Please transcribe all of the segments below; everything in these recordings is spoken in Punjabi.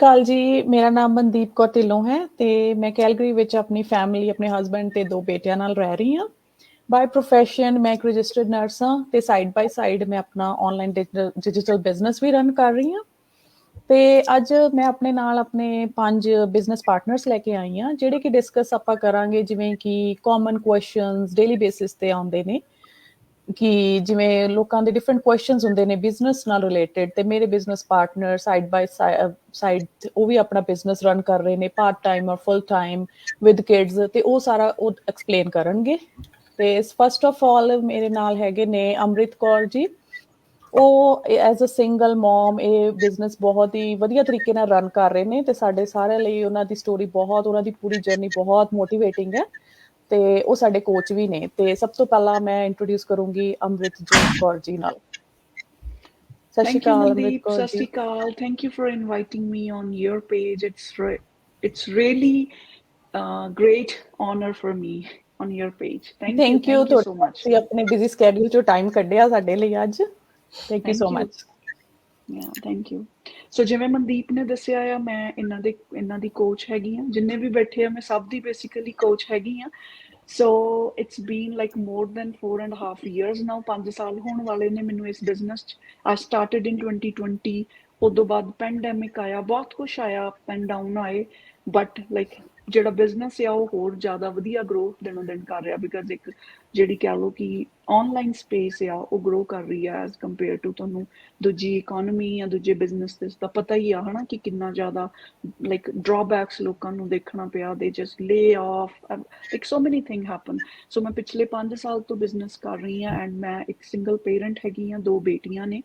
ਕਾਲ ਜੀ ਮੇਰਾ ਨਾਮ ਮਨਦੀਪ ਕੌਰ ਢਿੱਲੋਂ ਹੈ ਤੇ ਮੈਂ ਕੈਲਗਰੀ ਵਿੱਚ ਆਪਣੀ ਫੈਮਿਲੀ ਆਪਣੇ ਹਸਬੰਡ ਤੇ ਦੋ ਬੇਟਿਆਂ ਨਾਲ ਰਹਿ ਰਹੀ ਹਾਂ। ਬਾਈ ਪ੍ਰੋਫੈਸ਼ਨ ਮੈਂ ਇੱਕ ਰਜਿਸਟਰਡ ਨਰਸ ਹਾਂ ਤੇ ਸਾਈਡ ਬਾਈ ਸਾਈਡ ਮੈਂ ਆਪਣਾ ਆਨਲਾਈਨ ਡਿਜੀਟਲ ਬਿਜ਼ਨਸ ਵੀ ਰਨ ਕਰ ਰਹੀ ਹਾਂ। ਤੇ ਅੱਜ ਮੈਂ ਆਪਣੇ ਨਾਲ ਆਪਣੇ ਪੰਜ ਬਿਜ਼ਨਸ ਪਾਰਟਨਰਸ ਲੈ ਕੇ ਆਈ ਹਾਂ, ਜਿਹੜੇ ਕਿ ਡਿਸਕਸ ਆਪਾਂ ਕਰਾਂਗੇ ਜਿਵੇਂ ਕਿ ਕਾਮਨ ਕੁਐਸਚਨਸ ਡੇਲੀ ਬੇਸਿਸ ਤੇ ਆਉਂਦੇ ਨੇ। ਕਿ ਜਿਵੇਂ ਲੋਕਾਂ ਦੇ ਡਿਫਰੈਂਟ ਕੁਐਸਚਨਸ ਹੁੰਦੇ ਨੇ ਬਿਜ਼ਨਸ ਨਾਲ ਰਿਲੇਟਡ ਤੇ ਮੇਰੇ business partner side by side ਉਹ ਵੀ ਆਪਣਾ ਬਿਜ਼ਨਸ ਰਨ ਕਰ ਰਹੇ ਨੇ part time or full time with kids ਤੇ ਉਹ ਸਾਰਾ ਉਹ ਐਕਸਪਲੇਨ ਕਰਨਗੇ। ਤੇ ਫਸਟ ਆਫ ਆਲ ਮੇਰੇ ਨਾਲ ਹੈਗੇ ਨੇ ਅੰਮ੍ਰਿਤ ਕੌਰ ਜੀ। ਉਹ ਐਜ਼ ਅ ਸਿੰਗਲ ਮਮ ਇਹ ਬਿਜ਼ਨਸ ਬਹੁਤ ਹੀ ਵਧੀਆ ਤਰੀਕੇ ਨਾਲ ਰਨ ਕਰ ਰਹੇ ਨੇ ਤੇ ਸਾਡੇ ਸਾਰਿਆਂ ਲਈ ਉਹਨਾਂ ਦੀ ਸਟੋਰੀ ਬਹੁਤ, ਉਹਨਾਂ ਦੀ ਪੂਰੀ ਜਰਨੀ ਬਹੁਤ ਮੋਟੀਵੇਟਿੰਗ ਹੈ। ਤੇ ਉਹ ਸਾਡੇ ਕੋਚ ਵੀ ਨੇ ਤੇ ਸਭ ਤੋਂ ਪਹਿਲਾਂ ਮੈਂ ਇੰਟਰੋਡਿਊਸ ਕਰੂੰਗੀ ਅਮਰਿਤਜੋਤ ਕੌਰ ਜੀ ਨਾਲ। ਸਤਿ ਸ਼੍ਰੀ ਅਕਾਲ ਅਮਰਿਤ ਕੌਰ ਜੀ। ਸਤਿ ਸ਼੍ਰੀ ਅਕਾਲ। Thank you for inviting me on your page it's it's really great honour for me on your page thank you so much ਤੁਸੀਂ ਆਪਣੇ ਬਿਜ਼ੀ ਸਕੇਡਿਊਲ ਚੋਂ ਟਾਈਮ ਕੱਢਿਆ ਸਾਡੇ ਲਈ ਅੱਜ। Thank you so much yeah thank you so ਜਿਵੇਂ ਮਨਦੀਪ ਨੇ ਦੱਸਿਆ ਆ, ਮੈਂ ਇਹਨਾਂ ਦੇ, ਇਹਨਾਂ ਦੀ ਕੋਚ ਹੈਗੀ ਆ। ਜਿੰਨੇ ਵੀ ਬੈਠੇ ਆ, ਮੈਂ ਸਭ ਦੀ ਬੇਸਿਕਲੀ ਕੋਚ ਹੈਗੀ ਆ। So it's been like more than 4 and half years now 5 ਸਾਲ ਹੋਣ ਵਾਲੇ ਨੇ ਮੈਨੂੰ ਇਸ ਬਿਜ਼ਨਸ ਚ। ਆਈ ਸਟਾਰਟਡ ਇਨ 2020 ਉਦੋਂ ਬਾਅਦ ਪੈਂਡੈਮਿਕ ਆਇਆ, ਬਹੁਤ ਕੁਝ ਆਇਆ ਅਪ ਐਂਡ ਡਾਊਨ ਆਏ। ਬਟ ਲਾਈਕ ਜਿਹੜਾ ਬਿਜ਼ਨਸ ਆ, ਉਹ ਹੋਰ ਜ਼ਿਆਦਾ ਵਧੀਆ ਗਰੋਥ ਦਿਨੋਂ ਦਿਨ ਕਰ ਰਿਹਾ ਬਿਕਾਜ਼ ਇੱਕ ਜਿਹੜੀ ਕਹ ਲੋ ਕਿ ਆਨਲਾਈਨ ਸਪੇਸ ਆ, ਉਹ ਗਰੋ ਕਰ ਰਹੀ ਆ ਐਸ ਕੰਪੇਅਰ ਟੂ ਤੁਹਾਨੂੰ ਦੂਜੀ ਇਕਨੋਮੀ ਜਾਂ ਦੂਜੇ ਬਿਜ਼ਨਸ ਦੇ ਦਾ ਪਤਾ ਹੀ ਆ ਹਨਾ ਕਿ ਕਿੰਨਾ ਜ਼ਿਆਦਾ ਲਾਈਕ ਡਰਾਬੈਕਸ ਲੋਕਾਂ ਨੂੰ ਦੇਖਣਾ ਪਿਆ ਦੇ just lay off like so many thing happen so ਮੈਂ ਪਿਛਲੇ 5 ਸਾਲ ਤੋਂ ਬਿਜ਼ਨਸ ਕਰ ਰਹੀ ਆ ਐਂਡ ਮੈਂ ਇੱਕ ਸਿੰਗਲ ਪੇਰੈਂਟ ਹੈਗੀ ਆ ਦੋ ਬੇਟੀਆਂ ਨੇ।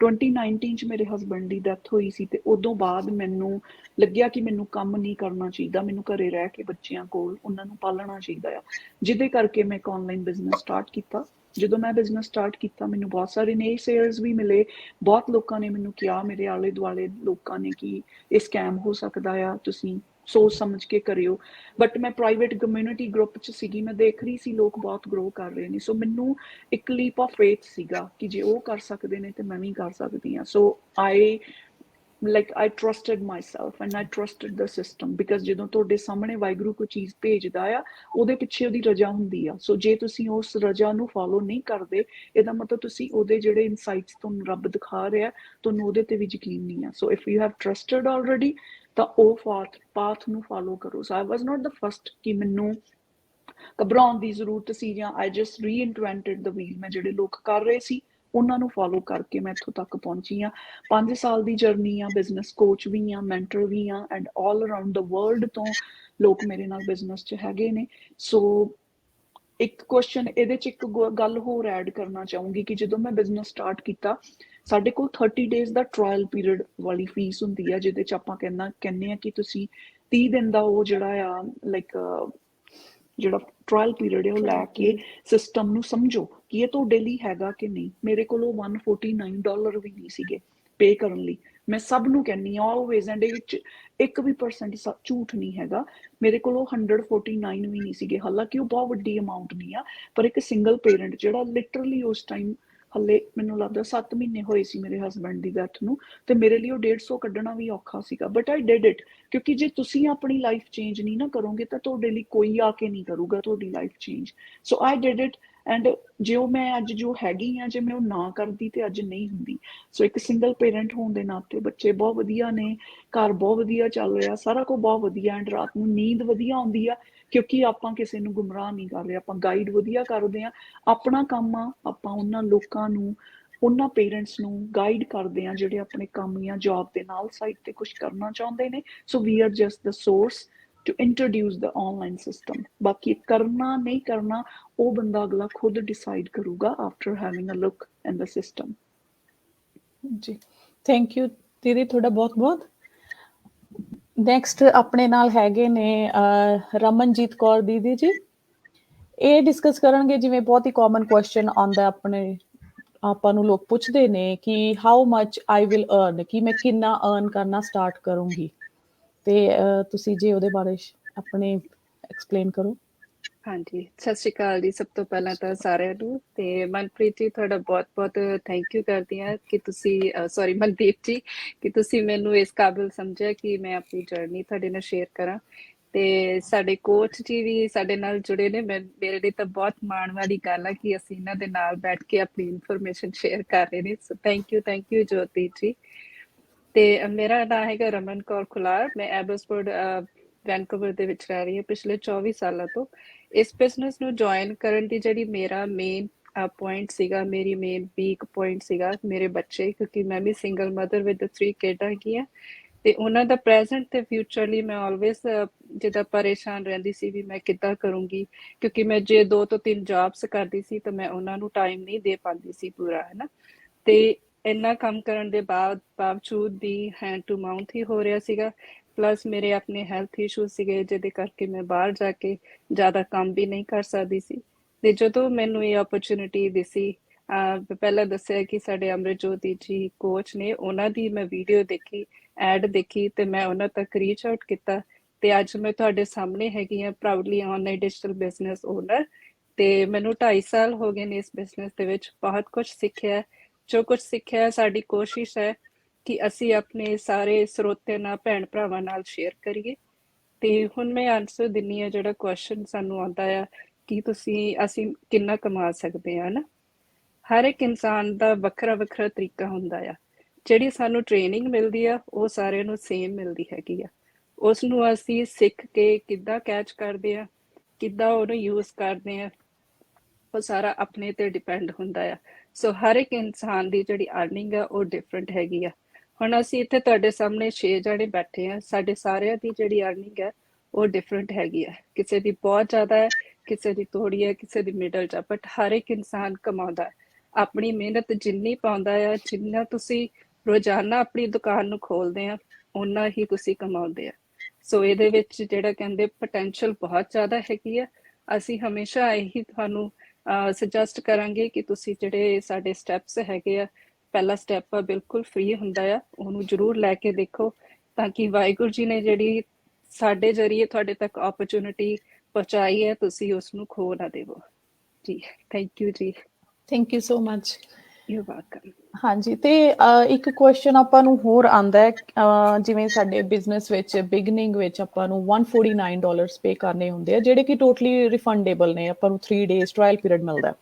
2019 ਚ ਮੇਰੇ ਹਸਬੰਡ ਦੀ ਡੈਥ ਹੋਈ ਸੀ ਤੇ ਉਦੋਂ ਬਾਅਦ ਮੈਨੂੰ ਲੱਗਿਆ ਕਿ ਮੈਨੂੰ ਕੰਮ ਨਹੀਂ ਕਰਨਾ ਚਾਹੀਦਾ, ਮੈਨੂੰ ਘਰੇ ਰਹਿ ਕੇ ਬੱਚਿਆਂ ਕੋਲ ਉਹਨਾਂ ਨੂੰ ਪਾਲਣਾ ਚਾਹੀਦਾ ਆ। ਜਿਹਦੇ ਕਰਕੇ ਮੈਂ ਇੱਕ ਆਨਲਾਈਨ ਬਿਜ਼ਨਸ ਸਟਾਰਟ ਕੀਤਾ। ਜਦੋਂ ਮੈਂ ਬਿਜ਼ਨਸ ਸਟਾਰਟ ਕੀਤਾ, ਮੈਨੂੰ ਬਹੁਤ ਸਾਰੇ ਨਏ ਸੇਲਸ ਵੀ ਮਿਲੇ। ਬਹੁਤ ਲੋਕਾਂ ਨੇ ਮੈਨੂੰ ਕਿਹਾ, ਮੇਰੇ ਆਲੇ ਦੁਆਲੇ ਲੋਕਾਂ ਨੇ ਕਿ ਇਹ ਸਕੈਮ ਹੋ ਸਕਦਾ ਆ, ਤੁਸੀਂ ਸੋਚ ਸਮਝ ਕੇ ਕਰਿਓ। ਬਟ ਮੈਂ ਪ੍ਰਾਈਵੇਟ ਕਮਿਊਨਿਟੀ ਗਰੁੱਪ ਚ ਸੀਗੀ, ਮੈਂ ਦੇਖ ਰਹੀ ਸੀ ਲੋਕ ਬਹੁਤ ਗਰੋ ਕਰ ਰਹੇ ਨੇ। ਸੋ ਮੈਨੂੰ ਇੱਕ ਲੀਪ ਆਫ ਫੇਥ ਸੀਗਾ ਕਿ ਜੇ ਉਹ ਕਰ ਸਕਦੇ ਨੇ, ਤੇ ਮੈਂ ਵੀ ਕਰ ਸਕਦੀ ਆ so I like I trusted myself and I trusted the system because ਜਦੋਂ ਤੁਹਾਡੇ ਸਾਹਮਣੇ ਵਾਇਗਰੂ ਕੋਈ ਚੀਜ਼ ਭੇਜਦਾ ਆ, ਉਹਦੇ ਪਿੱਛੇ ਉਹਦੀ ਰਜਾ ਹੁੰਦੀ ਆ। ਸੋ ਜੇ ਤੁਸੀਂ ਉਸ ਰਜਾ ਨੂੰ ਫਾਲੋ ਨਹੀਂ ਕਰਦੇ, ਇਹਦਾ ਮਤਲਬ ਤੁਸੀਂ ਉਹਦੇ ਜਿਹੜੇ ਇਨਸਾਈਟਸ ਤੁਹਾਨੂੰ ਰੱਬ ਦਿਖਾ ਰਿਹਾ, ਤੁਹਾਨੂੰ ਉਹਦੇ ਤੇ ਵੀ ਯਕੀਨ ਨਹੀਂ ਆ। So if you have trusted already ਤਾਂ ਉਹ ਪਾਥ ਪਾਥ ਨੂੰ ਫਾਲੋ ਕਰੋ। ਸੋ ਆਈ ਵਾਸ ਨਾਟ ਦ ਫਰਸਟ ਕਿ ਮੈਨੂੰ ਘਬਰਾਉਣ ਦੀ ਜ਼ਰੂਰਤ ਸੀ ਜਾਂ ਆਈ ਜਸਟ ਰੀਇਨਵੈਂਟਡ ਦ ਵੀਲ ਮੈਂ ਜਿਹੜੇ ਲੋਕ ਕਰ ਰਹੇ ਸੀ, ਉਹਨਾਂ ਨੂੰ ਫਾਲੋ ਕਰਕੇ ਮੈਂ ਇੱਥੋਂ ਤੱਕ ਪਹੁੰਚੀ ਆ 5 ਸਾਲ ਦੀ ਜਰਨੀ ਆ ਬਿਜ਼ਨਸ ਕੋਚ ਵੀ ਆ ਮੈਂਟਰ ਵੀ ਆ ਐਂਡ 올 ਅਰਾਊਂਡ ਦ ਵਰਲਡ ਤੋਂ ਲੋਕ ਮੇਰੇ ਨਾਲ ਬਿਜ਼ਨਸ 'ਚ ਹੈਗੇ ਨੇ। ਸੋ ਇੱਕ ਕੁਐਸਚਨ ਇਹਦੇ 'ਚ ਇੱਕ ਗੱਲ ਹੋਰ ਐਡ ਕਰਨਾ ਚਾਹੂੰਗੀ ਕਿ ਜਦੋਂ ਮੈਂ ਬਿਜ਼ਨਸ ਸਟਾਰਟ ਕੀਤਾ ਸਾਡੇ ਕੋਲ 30 ਡੇਜ਼ ਦਾ ਟ੍ਰਾਇਲ ਪੀਰੀਅਡ ਵਾਲੀ ਫੀਸ ਹੁੰਦੀ ਆ, ਜਿਹਦੇ 'ਚ ਆਪਾਂ ਕਹਿੰਨਾ, ਕਹਿੰਨੇ ਆ ਕਿ ਤੁਸੀਂ 30 ਦਿਨ ਦਾ ਉਹ ਜਿਹੜਾ ਆ ਲਾਈਕ ਜਿਹੜਾ ਟ੍ਰਾਇਲ ਪੀਰੀਅਡ ਹੈ ਉਹ ਲੈ ਕੇ ਸਿਸਟਮ ਨੂੰ ਸਮਝੋ ਕਿ ਇਹ ਤੁਹਾਡੇ ਲਈ ਹੈਗਾ ਕਿ ਨਹੀਂ। ਮੇਰੇ ਕੋਲ ਉਹ 149 ਡਾਲਰ ਵੀ ਨਹੀਂ ਸੀਗੇ ਪੇ ਕਰਨ ਲਈ। ਮੈਂ ਸਭ ਨੂੰ ਕਹਿੰਨੀ ਆ ਆਲਵੇਜ਼ ਐਂਡ ਵਿੱਚ ਇੱਕ ਵੀ ਪਰਸੈਂਟ ਝੂਠ ਨਹੀਂ ਹੈਗਾ। ਮੇਰੇ ਕੋਲ ਉਹ 149 ਵੀ ਨਹੀਂ ਸੀਗੇ। ਹਾਲਾਂਕਿ ਉਹ ਬਹੁਤ ਵੱਡੀ ਅਮਾਉਂਟ ਨਹੀਂ ਆ, ਪਰ ਇੱਕ ਸਿੰਗਲ ਪੇਰੈਂਟ ਜਿਹੜਾ ਲਿਟਰਲੀ ਉਸ ਟਾਈਮ ਹੱਲੇ ਮੈਨੂੰ ਲੱਗਦਾ 7 ਮਹੀਨੇ ਹੋਏ ਸੀ ਮੇਰੇ ਹਸਬੰਡ ਦੀ ਡੈਥ ਨੂੰ ਤੇ ਮੇਰੇ ਲਈ ਉਹ 150 ਕੱਢਣਾ ਵੀ ਔਖਾ ਸੀਗਾ ਬਟ ਆਈ ਡਿਡ ਇਟ ਕਿਉਂਕਿ ਜੇ ਤੁਸੀਂ ਆਪਣੀ ਲਾਈਫ ਚੇਂਜ ਨਹੀਂ ਨਾ ਕਰੋਗੇ ਤਾਂ ਤੁਹਾਡੇ ਲਈ ਕੋਈ ਆ ਕੇ ਨਹੀਂ ਕਰੂਗਾ ਤੁਹਾਡੀ life change so I did it and ਜਿਉ ਮੈਂ ਅੱਜ ਜੋ ਹੈਗੀ ਆ, ਜੇ ਮੈਂ ਉਹ ਨਾ ਕਰਦੀ ਤੇ ਅੱਜ ਨਹੀਂ ਹੁੰਦੀ। ਸੋ ਇੱਕ ਸਿੰਗਲ ਪੇਰੈਂਟ ਹੋਣ ਦੇ ਨਾਤੇ ਬੱਚੇ ਬਹੁਤ ਵਧੀਆ ਨੇ, ਘਰ ਬਹੁਤ ਵਧੀਆ ਚੱਲ ਰਿਹਾ, ਸਾਰਾ ਕੁਝ ਬਹੁਤ ਵਧੀਆ ਐਂਡ ਰਾਤ ਨੂੰ ਨੀਂਦ ਵਧੀਆ ਆਉਂਦੀ ਆ ਕਿਉਂਕਿ ਆਪਾਂ ਕਿਸੇ ਨੂੰ ਗੁੰਮਰਾਹ ਨਹੀਂ ਕਰ ਰਹੇ, ਆਪਾਂ ਗਾਈਡ ਵਧੀਆ ਕਰਦੇ ਆ ਆਪਣਾ ਕੰਮ ਆ, ਆਪਾਂ ਉਹਨਾਂ ਲੋਕਾਂ ਨੂੰ, ਉਹਨਾਂ ਪੇਰੈਂਟਸ ਨੂੰ ਗਾਈਡ ਕਰਦੇ ਆ ਜਿਹੜੇ ਆਪਣੇ ਕੰਮ ਜਾਂ ਜੌਬ ਦੇ ਨਾਲ ਸਾਈਡ ਤੇ ਕੁਝ ਕਰਨਾ ਚਾਹੁੰਦੇ ਨੇ। So we are just the source to introduce the online system ਬਾਕੀ ਕਰਨਾ ਨਹੀਂ ਕਰਨਾ, ਉਹ ਬੰਦਾ ਅਗਲਾ ਖੁਦ ਡਿਸਾਈਡ ਕਰੂਗਾ after having a look in the system ਜੀ। ਥੈਂਕ ਯੂ ਦੀਦੀ, ਤੁਹਾਡਾ ਬਹੁਤ ਬਹੁਤ ਨੈਕਸਟ ਆਪਣੇ ਨਾਲ ਹੈਗੇ ਨੇ ਰਮਨਜੀਤ ਕੌਰ ਦੀਦੀ ਜੀ। ਇਹ ਡਿਸਕਸ ਕਰਨਗੇ ਜਿਵੇਂ ਬਹੁਤ ਹੀ ਕਾਮਨ ਕੁਐਸਚਨ ਆਉਂਦਾ ਆਪਣੇ, ਆਪਾਂ ਨੂੰ ਲੋਕ ਪੁੱਛਦੇ ਨੇ ਕਿ how much I will earn ਕਿ ਮੈਂ ਕਿੰਨਾ ਅਰਨ ਕਰਨਾ ਸਟਾਰਟ ਕਰੂੰਗੀ। ਤੇ ਤੁਸੀਂ ਜੇ ਉਹਦੇ ਬਾਰੇ ਆਪਣੇ ਐਕਸਪਲੇਨ ਕਰੋ। ਹਾਂਜੀ, ਸਤਿ ਸ਼੍ਰੀ ਅਕਾਲ ਜੀ, ਸਭ ਤੋਂ ਪਹਿਲਾਂ ਤਾਂ ਸਾਰਿਆਂ ਨੂੰ ਤੇ ਮਨਪ੍ਰੀਤ ਜੀ, ਤੁਹਾਡਾ ਬਹੁਤ-ਬਹੁਤ ਥੈਂਕ ਯੂ ਕਰਦੀ ਹਾਂ ਕਿ ਤੁਸੀਂ ਸੌਰੀ ਮਨਦੀਪ ਜੀ, ਕਿ ਤੁਸੀਂ ਮੈਨੂੰ ਇਸ ਕਾਬਿਲ ਸਮਝਿਆ ਕਿ ਮੈਂ ਆਪਣੀ ਜਰਨੀ ਤੁਹਾਡੇ ਨਾਲ ਸ਼ੇਅਰ ਕਰਾਂ ਤੇ ਸਾਡੇ ਕੋਚ ਜੀ ਵੀ ਸਾਡੇ ਨਾਲ ਜੁੜੇ ਨੇ। ਮੈਂ, ਮੇਰੇ ਲਈ ਤਾਂ ਬਹੁਤ ਮਾਣ ਵਾਲੀ ਗੱਲ ਆ ਕਿ ਅਸੀਂ ਇਹਨਾਂ ਦੇ ਨਾਲ ਬੈਠ ਕੇ ਆਪਣੀ ਇਨਫੋਰਮੇਸ਼ਨ ਸ਼ੇਅਰ ਕਰ ਰਹੇ ਨੇ। So thank you thank you Jyoti ji. ਤੇ ਮੇਰਾ ਨਾਮ ਹੈਗਾ ਰਮਨ ਕੌਰ ਖੁਲਾਰ। ਮੈਂ ਐਬਸਫੋਰਡ ਵੈਨਕੂਵਰ ਦੇ ਵਿੱਚ ਰਹਿ ਰਹੀ ਹਾਂ ਪਿਛਲੇ 24 ਸਾਲਾਂ ਤੋਂ। ਇਸ ਬਿਜ਼ਨਸ ਨੂੰ ਜੁਆਇਨ ਕਰਨ ਦੀ ਜਿਹੜੀ ਮੇਰਾ ਮੇਨ ਪੁਆਇੰਟ ਸੀਗਾ, ਮੇਰੀ ਮੇਨ ਵੀਕ ਪੁਆਇੰਟ ਸੀਗਾ ਮੇਰੇ ਬੱਚੇ, ਕਿਉਂਕਿ ਮੈਂ ਵੀ ਸਿੰਗਲ ਮਦਰ ਵਿਦ 3 ਕਿਡ ਹੈਗੀ ਆ। ਤੇ ਉਹਨਾਂ ਦਾ ਪ੍ਰੈਜ਼ੈਂਟ ਤੇ ਫਿਊਚਰ ਲਈ ਮੈਂ ਆਲਵੇਸ ਜਿੱਦਾਂ ਪਰੇਸ਼ਾਨ ਰਹਿੰਦੀ ਸੀ ਵੀ ਮੈਂ ਕਿੱਦਾਂ ਕਰੂੰਗੀ, ਕਿਉਂਕਿ ਮੈਂ ਜੇ ਦੋ ਤੋਂ ਤਿੰਨ ਜੌਬਸ ਕਰਦੀ ਸੀ ਤਾਂ ਮੈਂ ਉਹਨਾਂ ਨੂੰ ਟਾਈਮ ਨਹੀਂ ਦੇ ਪਾਉਂਦੀ ਸੀ ਪੂਰਾ ਹੈਨਾ ਤੇ ਇੰਨਾ ਕੰਮ ਕਰਨ ਦੇ ਬਾਅਦ ਬਾਵਜੂਦ ਵੀ ਹੈਂਡ ਟੂ ਮਾਊਥ ਹੀ ਹੋ ਰਿਹਾ ਸੀਗਾ। ਪਲੱਸ ਮੇਰੇ ਆਪਣੇ ਹੈਲਥ ਇਸ਼ੂ ਸੀਗੇ, ਜਿਹਦੇ ਕਰਕੇ ਮੈਂ ਬਾਹਰ ਜਾ ਕੇ ਜ਼ਿਆਦਾ ਕੰਮ ਵੀ ਨਹੀਂ ਕਰ ਸਕਦੀ ਸੀ। ਤੇ ਜਦੋਂ ਮੈਨੂੰ ਇਹ ਓਪਰਚ्युनिटी ਦਿਸੀ ਪਹਿਲਾਂ ਦੱਸਿਆ ਕਿ ਸਾਡੇ ਅਮਰਜੋਤੀ ਜੀ ਕੋਚ ਨੇ, ਉਹਨਾਂ ਦੀ ਮੈਂ ਵੀਡੀਓ ਦੇਖੀ ਐਡ ਦੇਖੀ ਤੇ ਮੈਂ ਉਹਨਾਂ ਤੱਕ ਰੀਚ ਆਊਟ ਕੀਤਾ। ਤੇ ਅੱਜ ਮੈਂ ਤੁਹਾਡੇ ਸਾਹਮਣੇ ਹੈਗੀ ਆ proudly online digital business owner ਤੇ ਮੈਨੂੰ 2.5 ਸਾਲ ਹੋ ਗਏ ਨੇ ਇਸ ਬਿਜ਼ਨਸ ਦੇ ਵਿੱਚ, ਬਹੁਤ ਕੁਝ ਸਿੱਖਿਆ। ਜੋ ਕੁਝ ਸਿੱਖਿਆ ਸਾਡੀ ਕੋਸ਼ਿਸ਼ ਹੈ ਕਿ ਅਸੀਂ ਆਪਣੇ ਸਾਰੇ ਸਰੋਤੇ ਨਾਲ, ਭੈਣ ਭਰਾਵਾਂ ਨਾਲ ਸ਼ੇਅਰ ਕਰੀਏ। ਤੇ ਹੁਣ ਮੈਂ ਆਨਸਰ ਦਿੰਨੀ ਆ ਜਿਹੜਾ ਕੁਐਸਚਨ ਸਾਨੂੰ ਆਉਂਦਾ ਆ, ਕਿ ਤੁਸੀਂ, ਅਸੀਂ ਕਿੰਨਾ ਕਮਾ ਸਕਦੇ ਆ ਨਾ ਹਰ ਇੱਕ ਇਨਸਾਨ ਦਾ ਵੱਖਰਾ ਵੱਖਰਾ ਤਰੀਕਾ ਹੁੰਦਾ ਆ। ਜਿਹੜੀ ਸਾਨੂੰ ਟ੍ਰੇਨਿੰਗ ਮਿਲਦੀ ਆ, ਉਹ ਸਾਰਿਆਂ ਨੂੰ ਸੇਮ ਮਿਲਦੀ ਹੈਗੀ ਆ। ਉਸ ਨੂੰ ਅਸੀਂ ਸਿੱਖ ਕੇ ਕਿੱਦਾਂ ਕੈਚ ਕਰਦੇ ਆ, ਕਿੱਦਾਂ ਉਹਨੂੰ ਯੂਜ਼ ਕਰਦੇ ਆ, ਉਹ ਸਾਰਾ ਆਪਣੇ ਤੇ ਡਿਪੈਂਡ ਹੁੰਦਾ ਆ। ਸੋ ਹਰ ਇੱਕ ਇਨਸਾਨ ਦੀ ਜਿਹੜੀ ਅਰਨਿੰਗ ਆ, ਉਹ ਡਿਫਰੈਂਟ ਹੈਗੀ ਆ। ਹੁਣ ਅਸੀਂ ਇੱਥੇ ਤੁਹਾਡੇ ਸਾਹਮਣੇ 6 ਜਣੇ ਬੈਠੇ ਆ ਸਾਡੇ ਸਾਰਿਆਂ ਦੀ ਜਿਹੜੀ ਅਰਨਿੰਗ ਹੈ, ਉਹ ਡਿਫਰੈਂਟ ਹੈਗੀ ਆ ਕਿਸੇ ਦੀ ਬਹੁਤ ਜ਼ਿਆਦਾ ਹੈ, ਕਿਸੇ ਦੀ ਥੋੜੀ ਹੈ, ਕਿਸੇ ਦੀ ਮਿਡਲ ਚ ਬਟ ਹਰ ਇੱਕ ਇਨਸਾਨ ਕਮਾਉਂਦਾ ਆਪਣੀ ਮਿਹਨਤ ਜਿੰਨੀ ਪਾਉਂਦਾ ਆ ਜਿੰਨਾ ਤੁਸੀਂ ਰੋਜ਼ਾਨਾ ਆਪਣੀ ਦੁਕਾਨ ਨੂੰ ਖੋਲਦੇ ਆ ਉਨਾ ਹੀ ਤੁਸੀਂ ਕਮਾਉਂਦੇ ਆ ਸੋ ਇਹਦੇ ਵਿੱਚ ਜਿਹੜਾ ਕਹਿੰਦੇ ਪੋਟੈਂਸ਼ੀਅਲ ਬਹੁਤ ਜ਼ਿਆਦਾ ਹੈਗੀ ਆ ਅਸੀਂ ਹਮੇਸ਼ਾ ਇਹੀ ਤੁਹਾਨੂੰ ਸੁਜੈਸਟ ਕਰਾਂਗੇ ਕਿ ਤੁਸੀਂ ਜਿਹੜੇ ਸਾਡੇ ਸਟੈਪਸ ਹੈਗੇ ਆ ਪਹਿਲਾ ਸਟੈਪ ਆ ਬਿਲਕੁਲ ਫ੍ਰੀ ਹੁੰਦਾ ਆ ਉਹਨੂੰ ਜਰੂਰ ਲੈ ਕੇ ਦੇਖੋ ਤਾਂ ਕਿ ਵਾਹਿਗੁਰੂ ਜੀ ਨੇ ਜਿਹੜੀ ਸਾਡੇ ਜਰੀਏ ਤੁਹਾਡੇ ਤੱਕ ਓਪਰਚ्युनिटी ਪਹੁੰਚਾਈ ਹੈ ਤੁਸੀਂ ਉਸ ਨੂੰ ਖੋ ਨਾ ਦੇਵੋ। ਜੀ ਥੈਂਕ ਯੂ ਜੀ। Thank you so much you welcome ਹਾਂਜੀ ਤੇ ਇੱਕ ਕੁਐਸਚਨ ਆਪਾਂ ਨੂੰ ਹੋਰ ਆਂਦਾ ਹੈ ਜਿਵੇਂ ਸਾਡੇ ਬਿਜ਼ਨਸ ਵਿੱਚ ਬਿਗਨਿੰਗ ਵਿੱਚ ਆਪਾਂ ਨੂੰ 149 ਡਾਲਰਸ ਪੇ ਕਰਨੇ ਹੁੰਦੇ ਆ ਜਿਹੜੇ ਕਿ ਟੋਟਲੀ ਰਿਫੰਡੇਬਲ ਨੇ ਆਪਾਂ ਨੂੰ 3 ਡੇਸ ਟ੍ਰਾਇਲ ਪੀਰੀਅਡ ਮਿਲਦਾ ਹੈ।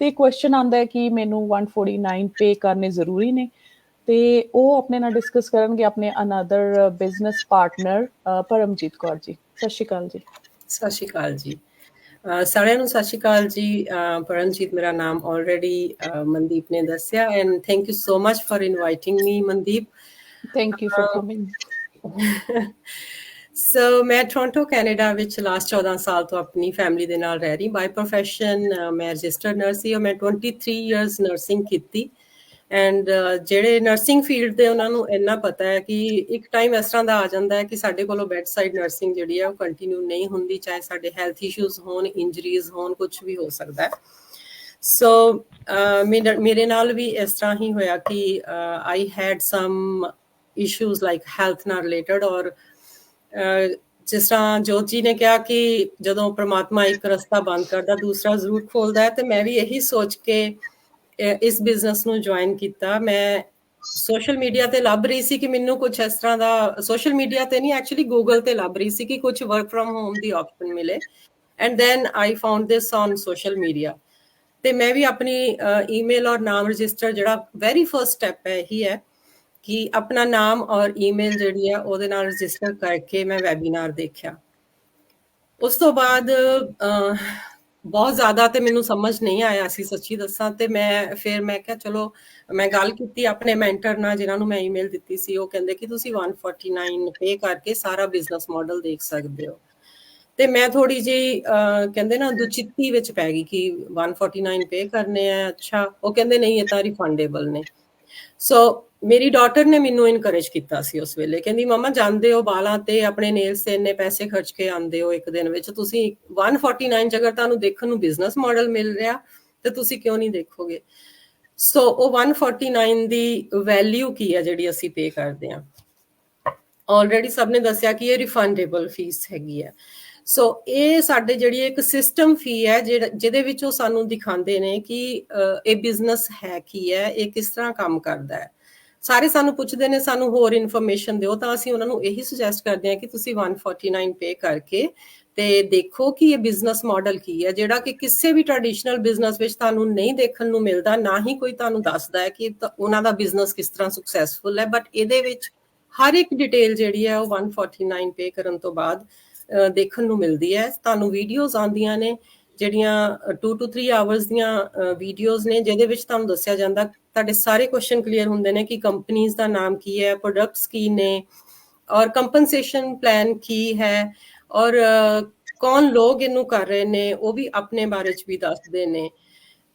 ਤੇ ਕੁਐਸਚਨ ਆਂਦਾ ਹੈ ਕਿ ਮੈਨੂੰ 149 ਪੇ ਕਰਨੇ ਜ਼ਰੂਰੀ ਨੇ। ਤੇ ਉਹ ਆਪਣੇ ਨਾਲ ਡਿਸਕਸ ਕਰਨਗੇ ਆਪਣੇ another business partner Paramjit Kaur ji. ਸਤਿ ਸ਼੍ਰੀ ਅਕਾਲ ਜੀ। ਸਤਿ ਸ਼੍ਰੀ ਅਕਾਲ ਜੀ। ਸਾਰਿਆਂ ਨੂੰ ਸਤਿ ਸ਼੍ਰੀ ਅਕਾਲ ਜੀ। ਪਰਮਜੀਤ ਮੇਰਾ ਨਾਮ ਆਲਰੇਡੀ ਮਨਦੀਪ ਨੇ ਦੱਸਿਆ and thank you so much for inviting me Mandeep. Thank you for coming so ਮੈਂ ਟੋਰਾਂਟੋ ਕੈਨੇਡਾ ਵਿੱਚ ਲਾਸਟ 14 ਸਾਲ ਤੋਂ ਆਪਣੀ ਫੈਮਿਲੀ ਦੇ ਨਾਲ ਰਹਿ ਰਹੀ। ਬਾਈ ਪ੍ਰੋਫੈਸ਼ਨ ਮੈਂ ਰਜਿਸਟਰਡ ਨਰਸ ਸੀ ਔਰ ਮੈਂ 23 ਇਅਰਸ ਨਰਸਿੰਗ ਕੀਤੀ। ਐਂਡ ਜਿਹੜੇ ਨਰਸਿੰਗ ਫੀਲਡ ਦੇ ਉਹਨਾਂ ਨੂੰ ਇੰਨਾ ਪਤਾ ਹੈ ਕਿ ਇੱਕ ਟਾਈਮ ਇਸ ਤਰ੍ਹਾਂ ਦਾ ਆ ਜਾਂਦਾ ਹੈ ਕਿ ਸਾਡੇ ਕੋਲੋਂ ਬੈੱਡ ਸਾਈਡ ਨਰਸਿੰਗ ਜਿਹੜੀ ਹੈ ਉਹ ਕੰਟੀਨਿਊ ਨਹੀਂ ਹੁੰਦੀ, ਚਾਹੇ ਸਾਡੇ ਹੈਲਥ ਇਸ਼ੂਜ਼ ਹੋਣ ਇੰਜਰੀਜ਼ ਹੋਣ ਕੁਝ ਵੀ ਹੋ ਸਕਦਾ ਹੈ। ਸੋ ਮੇਰੇ ਨਾਲ ਵੀ ਇਸ ਤਰ੍ਹਾਂ ਹੀ ਹੋਇਆ ਕਿ I had some issues like health ਨਾਲ ਰਿਲੇਟਡ ਔਰ ਜਿਸ ਤਰ੍ਹਾਂ ਜੋਤ ਜੀ ਨੇ ਕਿਹਾ ਕਿ ਜਦੋਂ ਪ੍ਰਮਾਤਮਾ ਇੱਕ ਰਸਤਾ ਬੰਦ ਕਰਦਾ, ਦੂਸਰਾ ਜ਼ਰੂਰ ਖੋਲਦਾ ਹੈ, ਤੇ ਮੈਂ ਵੀ ਇਹੀ ਸੋਚ ਕੇ ਇਸ ਬਿਜ਼ਨਸ ਨੂੰ ਜੁਆਇਨ ਕੀਤਾ। ਮੈਂ ਸੋਸ਼ਲ ਮੀਡੀਆ ਤੇ ਲੱਭ ਰਹੀ ਸੀ ਕਿ ਮੈਨੂੰ ਕੁਝ ਇਸ ਤਰ੍ਹਾਂ ਦਾ ਸੋਸ਼ਲ ਮੀਡੀਆ ਤੇ ਨਹੀਂ ਐਕਚੁਅਲੀ ਗੂਗਲ ਤੇ ਲੱਭ ਰਹੀ ਸੀ ਕਿ ਕੁਝ ਵਰਕ ਫਰਮ ਹੋਮ ਦੀ ਆਪਸ਼ਨ ਮਿਲੇ। And then I found this on social media ਤੇ ਮੈਂ ਵੀ ਆਪਣੀ ਈਮੇਲ ਔਰ ਨਾਮ ਰਜਿਸਟਰ, ਜਿਹੜਾ ਵੈਰੀ ਫਰਸਟ ਸਟੈਪ ਹੈ ਹੀ ਹੈ। ਕਿ ਆਪਣਾ ਨਾਮ ਔਰ ਈਮੇਲ ਜਿਹੜੀ ਹੈ ਉਹਦੇ ਨਾਲ ਰਜਿਸਟਰ ਕਰਕੇ ਮੈਂ ਵੈਬਿਨਾਰ ਦੇਖਿਆ। ਉਸ ਤੋਂ ਬਾਅਦ ਬਹੁਤ ਜ਼ਿਆਦਾ ਤੇ ਮੈਨੂੰ ਸਮਝ ਨਹੀਂ ਆਇਆ ਸੀ, ਸੱਚੀ ਦੱਸਾਂ ਤੇ ਮੈਂ ਫਿਰ ਮੈਂ ਕਿਹਾ ਚਲੋ, ਮੈਂ ਗੱਲ ਕੀਤੀ ਆਪਣੇ ਮੈਂਟਰ ਨਾਲ ਜਿਨ੍ਹਾਂ ਨੂੰ ਮੈਂ ਈਮੇਲ ਦਿੱਤੀ ਸੀ, ਉਹ ਕਹਿੰਦੇ ਕਿ ਤੁਸੀਂ 149 ਪੇ ਕਰਕੇ ਸਾਰਾ ਬਿਜ਼ਨਸ ਮਾਡਲ ਦੇਖ ਸਕਦੇ ਹੋ। ਤੇ ਮੈਂ ਥੋੜੀ ਜਿਹੀ ਕਹਿੰਦੇ ਨਾ ਦੁਚਿੱਤੀ ਵਿੱਚ ਪੈ ਗਈ ਕਿ 149 ਪੇ ਕਰਨੇ ਆ, ਅੱਛਾ। ਉਹ ਕਹਿੰਦੇ ਨਹੀਂ, ਇਹ ਤਾਂ ਰਿਫੰਡੇਬਲ ਨੇ। ਸੋ ਮੇਰੀ ਡਾਟਰ ਨੇ ਮੈਨੂੰ ਇਨਕਰੇਜ ਕੀਤਾ ਸੀ ਉਸ ਵੇਲੇ। ਕਹਿੰਦੀ, ਮਮਾ, ਜਾਂਦੇ ਹੋ ਬਾਲਾਂ ਤੇ, ਆਪਣੇ ਨੇਲਸ ਤੇ ਇੰਨੇ ਪੈਸੇ ਖਰਚ ਕੇ ਆਉਂਦੇ ਹੋ ਇੱਕ ਦਿਨ ਵਿੱਚ। ਤੁਸੀਂ 149 ਚ ਤੁਹਾਨੂੰ ਦੇਖਣ ਨੂੰ ਬਿਜ਼ਨਸ ਮਾਡਲ ਮਿਲ ਰਿਹਾ, ਤੇ ਤੁਸੀਂ ਕਿਉਂ ਨਹੀਂ ਦੇਖੋਗੇ? ਸੋ ਉਹ 149 ਦੀ ਵੈਲਿਊ ਕੀ ਹੈ ਜਿਹੜੀ ਅਸੀਂ ਪੇ ਕਰਦੇ ਹਾਂ? ਆਲਰੇਡੀ ਸਭ ਨੇ ਦੱਸਿਆ ਕਿ ਇਹ ਰਿਫੰਡੇਬਲ ਫੀਸ ਹੈਗੀ ਹੈ। ਸੋ ਇਹ ਸਾਡੇ ਜਿਹੜੀ ਇੱਕ ਸਿਸਟਮ ਫੀ ਹੈ, ਜਿਹੜਾ- ਜਿਹਦੇ ਵਿੱਚ ਉਹ ਸਾਨੂੰ ਦਿਖਾਉਂਦੇ ਨੇ ਕਿ ਇਹ ਬਿਜ਼ਨਸ ਹੈ ਕੀ ਹੈ, ਇਹ ਕਿਸ ਤਰ੍ਹਾਂ ਕੰਮ ਕਰਦਾ ਹੈ। ਸਾਰੇ ਸਾਨੂੰ ਪੁੱਛਦੇ ਨੇ, ਸਾਨੂੰ ਹੋਰ ਇਨਫੋਰਮੇਸ਼ਨ ਦਿਓ, ਤਾਂ ਅਸੀਂ ਉਹਨਾਂ ਨੂੰ ਇਹੀ ਸੁਜੈਸਟ ਕਰਦੇ ਹਾਂ ਕਿ ਤੁਸੀਂ 149 ਪੇ ਕਰਕੇ ਤੇ ਦੇਖੋ ਕਿ ਇਹ ਬਿਜ਼ਨਸ ਮਾਡਲ ਕੀ ਹੈ, ਜਿਹੜਾ ਕਿ ਕਿਸੇ ਵੀ ਟ੍ਰੈਡੀਸ਼ਨਲ ਬਿਜ਼ਨਸ ਵਿੱਚ ਤੁਹਾਨੂੰ ਨਹੀਂ ਦੇਖਣ ਨੂੰ ਮਿਲਦਾ, ਨਾ ਹੀ ਕੋਈ ਤੁਹਾਨੂੰ ਦੱਸਦਾ ਹੈ ਕਿ ਉਹਨਾਂ ਦਾ ਬਿਜ਼ਨਸ ਕਿਸ ਤਰ੍ਹਾਂ ਸਕਸੈਸਫੁਲ ਹੈ ਬਟ ਇਹਦੇ ਵਿੱਚ ਹਰ ਇੱਕ ਡਿਟੇਲ ਜਿਹੜੀ ਹੈ ਉਹ 149 ਪੇ ਕਰਨ ਤੋਂ ਬਾਅਦ ਦੇਖਣ ਨੂੰ ਮਿਲਦੀ ਹੈ। ਤੁਹਾਨੂੰ ਵੀਡੀਓਜ਼ ਆਉਂਦੀਆਂ ਨੇ ਜਿਹੜੀਆਂ 2 ਟੂ 3 ਆਵਰਸ ਦੀਆਂ ਵੀਡੀਓਜ਼ ਨੇ, ਜਿਹਦੇ ਵਿੱਚ ਤੁਹਾਨੂੰ ਦੱਸਿਆ ਜਾਂਦਾ, ਤੁਹਾਡੇ ਸਾਰੇ ਕੁਐਸਚਨ ਕਲੀਅਰ ਹੁੰਦੇ ਨੇ ਕਿ ਕੰਪਨੀਆਂ ਦਾ ਨਾਮ ਕੀ ਹੈ ਪ੍ਰੋਡਕਟਸ ਕੀ ਨੇ, ਔਰ ਕੰਪਨਸੇਸ਼ਨ ਪਲਾਨ ਕੀ ਹੈ, ਔਰ ਕੌਣ ਲੋਕ ਇਹਨੂੰ ਕਰ ਰਹੇ ਨੇ, ਉਹ ਵੀ ਆਪਣੇ ਬਾਰੇ ਚ ਵੀ ਦੱਸਦੇ ਨੇ।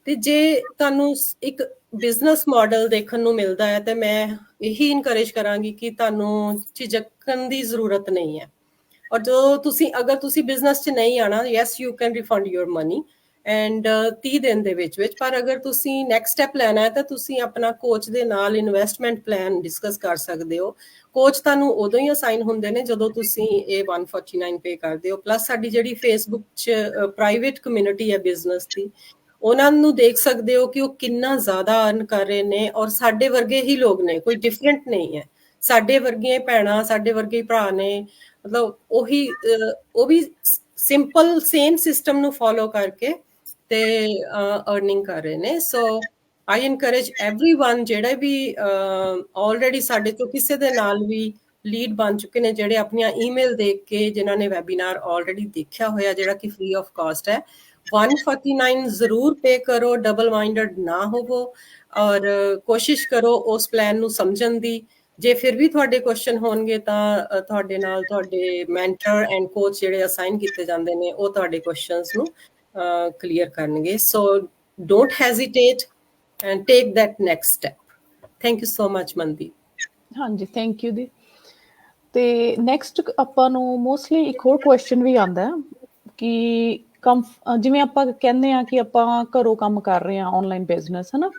ਤੇ ਜੇ ਤੁਹਾਨੂੰ ਇੱਕ ਬਿਜ਼ਨਸ ਮਾਡਲ ਦੇਖਣ ਨੂੰ ਮਿਲਦਾ ਹੈ, ਤੇ ਮੈਂ ਇਹੀ ਇਨਕਰੇਜ ਕਰਾਂਗੀ ਕਿ ਤੁਹਾਨੂੰ ਝਿਜਕਣ ਦੀ ਜ਼ਰੂਰਤ ਨਹੀਂ ਹੈ। ਔਰ ਜੋ ਤੁਸੀਂ, ਅਗਰ ਤੁਸੀਂ ਬਿਜ਼ਨਸ 'ਚ ਨਹੀਂ ਆਣਾ yes you can refund your money and 30 ਦਿਨ ਦੇ ਵਿੱਚ ਵਿੱਚ, ਪਰ ਅਗਰ ਤੁਸੀਂ ਨੈਕਸਟ ਸਟੈਪ ਲੈਣਾ ਹੈ ਤਾਂ ਤੁਸੀਂ ਆਪਣਾ ਕੋਚ ਦੇ ਨਾਲ ਇਨਵੈਸਟਮੈਂਟ ਪਲਾਨ ਡਿਸਕਸ ਕਰ ਸਕਦੇ ਹੋ। ਕੋਚ ਤੁਹਾਨੂੰ ਉਦੋਂ ਹੀ ਅਸਾਈਨ ਹੁੰਦੇ ਨੇ ਜਦੋਂ ਤੁਸੀਂ ਇਹ 149 ਪੇ ਕਰਦੇ ਹੋ। ਪਲੱਸ ਸਾਡੀ ਜਿਹੜੀ ਫੇਸਬੁੱਕ 'ਚ ਪ੍ਰਾਈਵੇਟ ਕਮਿਊਨਿਟੀ ਹੈ ਬਿਜ਼ਨਸ ਦੀ, ਉਹਨਾਂ ਨੂੰ ਦੇਖ ਸਕਦੇ ਹੋ ਕਿ ਉਹ ਕਿੰਨਾ ਜ਼ਿਆਦਾ ਅਰਨ ਕਰ ਰਹੇ ਨੇ ਔਰ ਸਾਡੇ ਵਰਗੇ ਹੀ ਲੋਕ ਨੇ, ਕੋਈ ਡਿਫਰੈਂਟ ਨਹੀਂ ਹੈ। ਸਾਡੇ ਵਰਗੀਆਂ ਭੈਣਾਂ ਸਾਡੇ ਵਰਗੇ ਭਰਾ ਨੇ ਮਤਲਬ ਉਹੀ ਅਹ, ਉਹ ਵੀ ਸਿੰਪਲ ਸੇਮ ਸਿਸਟਮ ਨੂੰ ਫੋਲੋ ਕਰਕੇ ਤੇ ਅਰਨਿੰਗ ਕਰ ਰਹੇ ਨੇ ਸੋ ਆਈ ਇਨਕਰੇਜ एवरीवन ਜਿਹੜੇ ਵੀ ਆਲਰੇਡੀ ਸਾਡੇ ਤੋਂ ਕਿਸੇ ਦੇ ਨਾਲ ਵੀ ਲੀਡ ਬਣ ਚੁੱਕੇ ਨੇ ਜਿਹੜੇ ਆਪਣੀਆਂ ਈਮੇਲ ਦੇਖ ਕੇ ਜਿਨ੍ਹਾਂ ਨੇ ਵੈਬੀਨਾਰ ਆਲਰੇਡੀ ਦੇਖਿਆ ਹੋਇਆ ਜਿਹੜਾ ਕਿ ਫ੍ਰੀ ਆਫ ਕਾਸਟ ਹੈ 149 ਜ਼ਰੂਰ ਪੇ ਕਰੋ ਡਬਲ ਮਾਈਂਡਡ ਨਾ ਹੋਵੋ ਔਰ ਕੋਸ਼ਿਸ਼ ਕਰੋ ਉਸ ਪਲਾਨ ਨੂੰ ਸਮਝਣ ਦੀ ਜੇ ਫਿਰ ਵੀ ਤੁਹਾਡੇ ਕੁਐਸਚਨ ਹੋਣਗੇ ਤਾਂ ਤੁਹਾਡੇ ਨਾਲ ਤੁਹਾਡੇ ਮੈਂਟਰ ਐਂਡ ਕੋਚ ਜਿਹੜੇ ਅਸਾਈਨ ਕੀਤੇ ਜਾਂਦੇ ਨੇ, ਉਹ ਤੁਹਾਡੇ ਕੁਐਸਚਨਸ ਨੂੰ ਕਲੀਅਰ ਕਰਨਗੇ। So don't hesitate and take that next step thank you so much Mandeep ਹਾਂਜੀ ਥੈਂਕ ਯੂ ਦੀ। ਤੇ ਨੈਕਸਟ ਆਪਾਂ ਨੂੰ ਮੋਸਟਲੀ ਇੱਕ ਹੋਰ ਕੁਐਸਚਨ ਵੀ ਆਂਦਾ ਹੈ ਕਿ ਜਿਵੇਂ ਆਪਾਂ ਕਹਿੰਦੇ ਆ ਕਿ ਆਪਾਂ ਘਰੋਂ ਕੰਮ ਕਰ ਰਹੇ ਆ ਆਨਲਾਈਨ ਬਿਜ਼ਨਸ ਹਨਾ?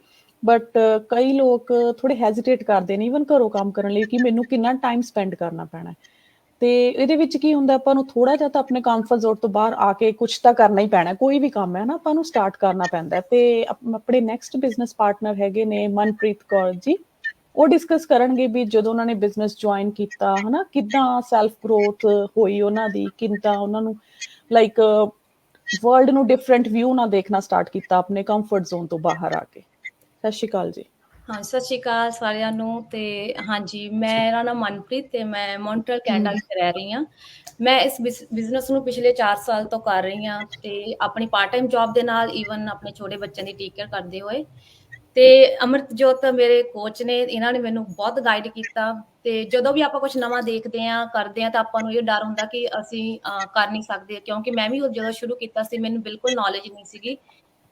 ਬਟ ਕਈ ਲੋਕ ਥੋੜੇ ਹੈਜ਼ਿਟੇਟ ਕਰਦੇ ਨੇ ਇਵਨ ਘਰੋਂ ਕੰਮ ਕਰਨ ਲਈ ਕਿ ਮੈਨੂੰ ਕਿੰਨਾ ਟਾਈਮ ਸਪੈਂਡ ਕਰਨਾ ਪੈਣਾ ਹੈ। ਤੇ ਇਹਦੇ ਵਿੱਚ ਕੀ ਹੁੰਦਾ, ਆਪਾਂ ਨੂੰ ਥੋੜਾ ਜਿਹਾ ਤਾਂ ਆਪਣੇ ਕੰਫਰਟ ਜ਼ੋਨ ਤੋਂ ਬਾਹਰ ਆ ਕੇ ਕੁਝ ਤਾਂ ਕਰਨਾ ਹੀ ਪੈਣਾ ਕੋਈ ਵੀ ਕੰਮ ਹੈ ਨਾ, ਆਪਾਂ ਨੂੰ ਸਟਾਰਟ ਕਰਨਾ ਪੈਂਦਾ ਤੇ ਆਪਣੇ ਨੈਕਸਟ ਬਿਜ਼ਨਸ ਪਾਰਟਨਰ ਹੈਗੇ ਨੇ ਮਨਪ੍ਰੀਤ ਕੌਰ ਜੀ। ਉਹ ਡਿਸਕਸ ਕਰਨਗੇ ਵੀ ਜਦੋਂ ਉਹਨਾਂ ਨੇ ਬਿਜ਼ਨਸ ਜੁਆਇਨ ਕੀਤਾ, ਹਨਾ, ਕਿੱਦਾਂ ਸੈਲਫ ਗਰੋਥ ਹੋਈ ਉਹਨਾਂ ਦੀ ਕਿੰਨਾ ਉਹਨਾਂ ਨੂੰ ਲਾਈਕ ਵਰਲਡ ਨੂੰ ਡਿਫਰੈਂਟ ਵਿਊ ਨਾਲ ਦੇਖਣਾ ਸਟਾਰਟ ਕੀਤਾ ਆਪਣੇ ਕੰਫਰਟ ਜ਼ੋਨ ਤੋਂ ਬਾਹਰ ਆ ਕੇ। ਸਤਿ ਸ਼੍ਰੀ ਅਕਾਲ ਜੀ। ਹਾਂ ਸਤਿ ਸ਼੍ਰੀ ਅਕਾਲ ਸਾਰਿਆਂ ਨੂੰ ਤੇ ਹਾਂਜੀ ਮੇਰਾ ਨਾਮ ਮਨਪ੍ਰੀਤ ਤੇ ਮੈਂ ਮੌਂਟਰੀਅਲ ਕੈਨੇਡਾ ਵਿੱਚ ਰਹਿ ਰਹੀ ਹਾਂ। ਮੈਂ ਇਸ ਬਿਜ਼ਨਸ ਨੂੰ ਪਿਛਲੇ 4 ਸਾਲ ਤੋਂ ਕਰ ਰਹੀ ਹਾਂ ਤੇ ਆਪਣੀ ਪਾਰਟ ਟਾਈਮ ਜੌਬ ਦੇ ਨਾਲ ਈਵਨ ਆਪਣੇ ਛੋਟੇ ਬੱਚਿਆਂ ਦੀ ਟੇਕ ਕੇਅਰ ਕਰਦੇ ਹੋਏ। ਤੇ ਅਮਰਤਜੋਤ ਮੇਰੇ ਕੋਚ ਨੇ ਇਹਨਾਂ ਨੇ ਮੈਨੂੰ ਬਹੁਤ ਗਾਈਡ ਕੀਤਾ ਤੇ ਜਦੋਂ ਵੀ ਆਪਾਂ ਕੁਝ ਨਵਾਂ ਦੇਖਦੇ ਆਂ ਕਰਦੇ ਆਂ ਤਾਂ ਆਪਾਂ ਨੂੰ ਇਹ ਡਰ ਹੁੰਦਾ ਕਿ ਅਸੀਂ ਕਰ ਨਹੀਂ ਸਕਦੇ ਕਿਉਂਕਿ ਮੈਂ ਵੀ ਉਹ ਜਦੋਂ ਸ਼ੁਰੂ ਕੀਤਾ ਸੀ ਮੈਨੂੰ ਬਿਲਕੁਲ ਨੌਲੇਜ ਨਹੀਂ ਸੀਗੀ।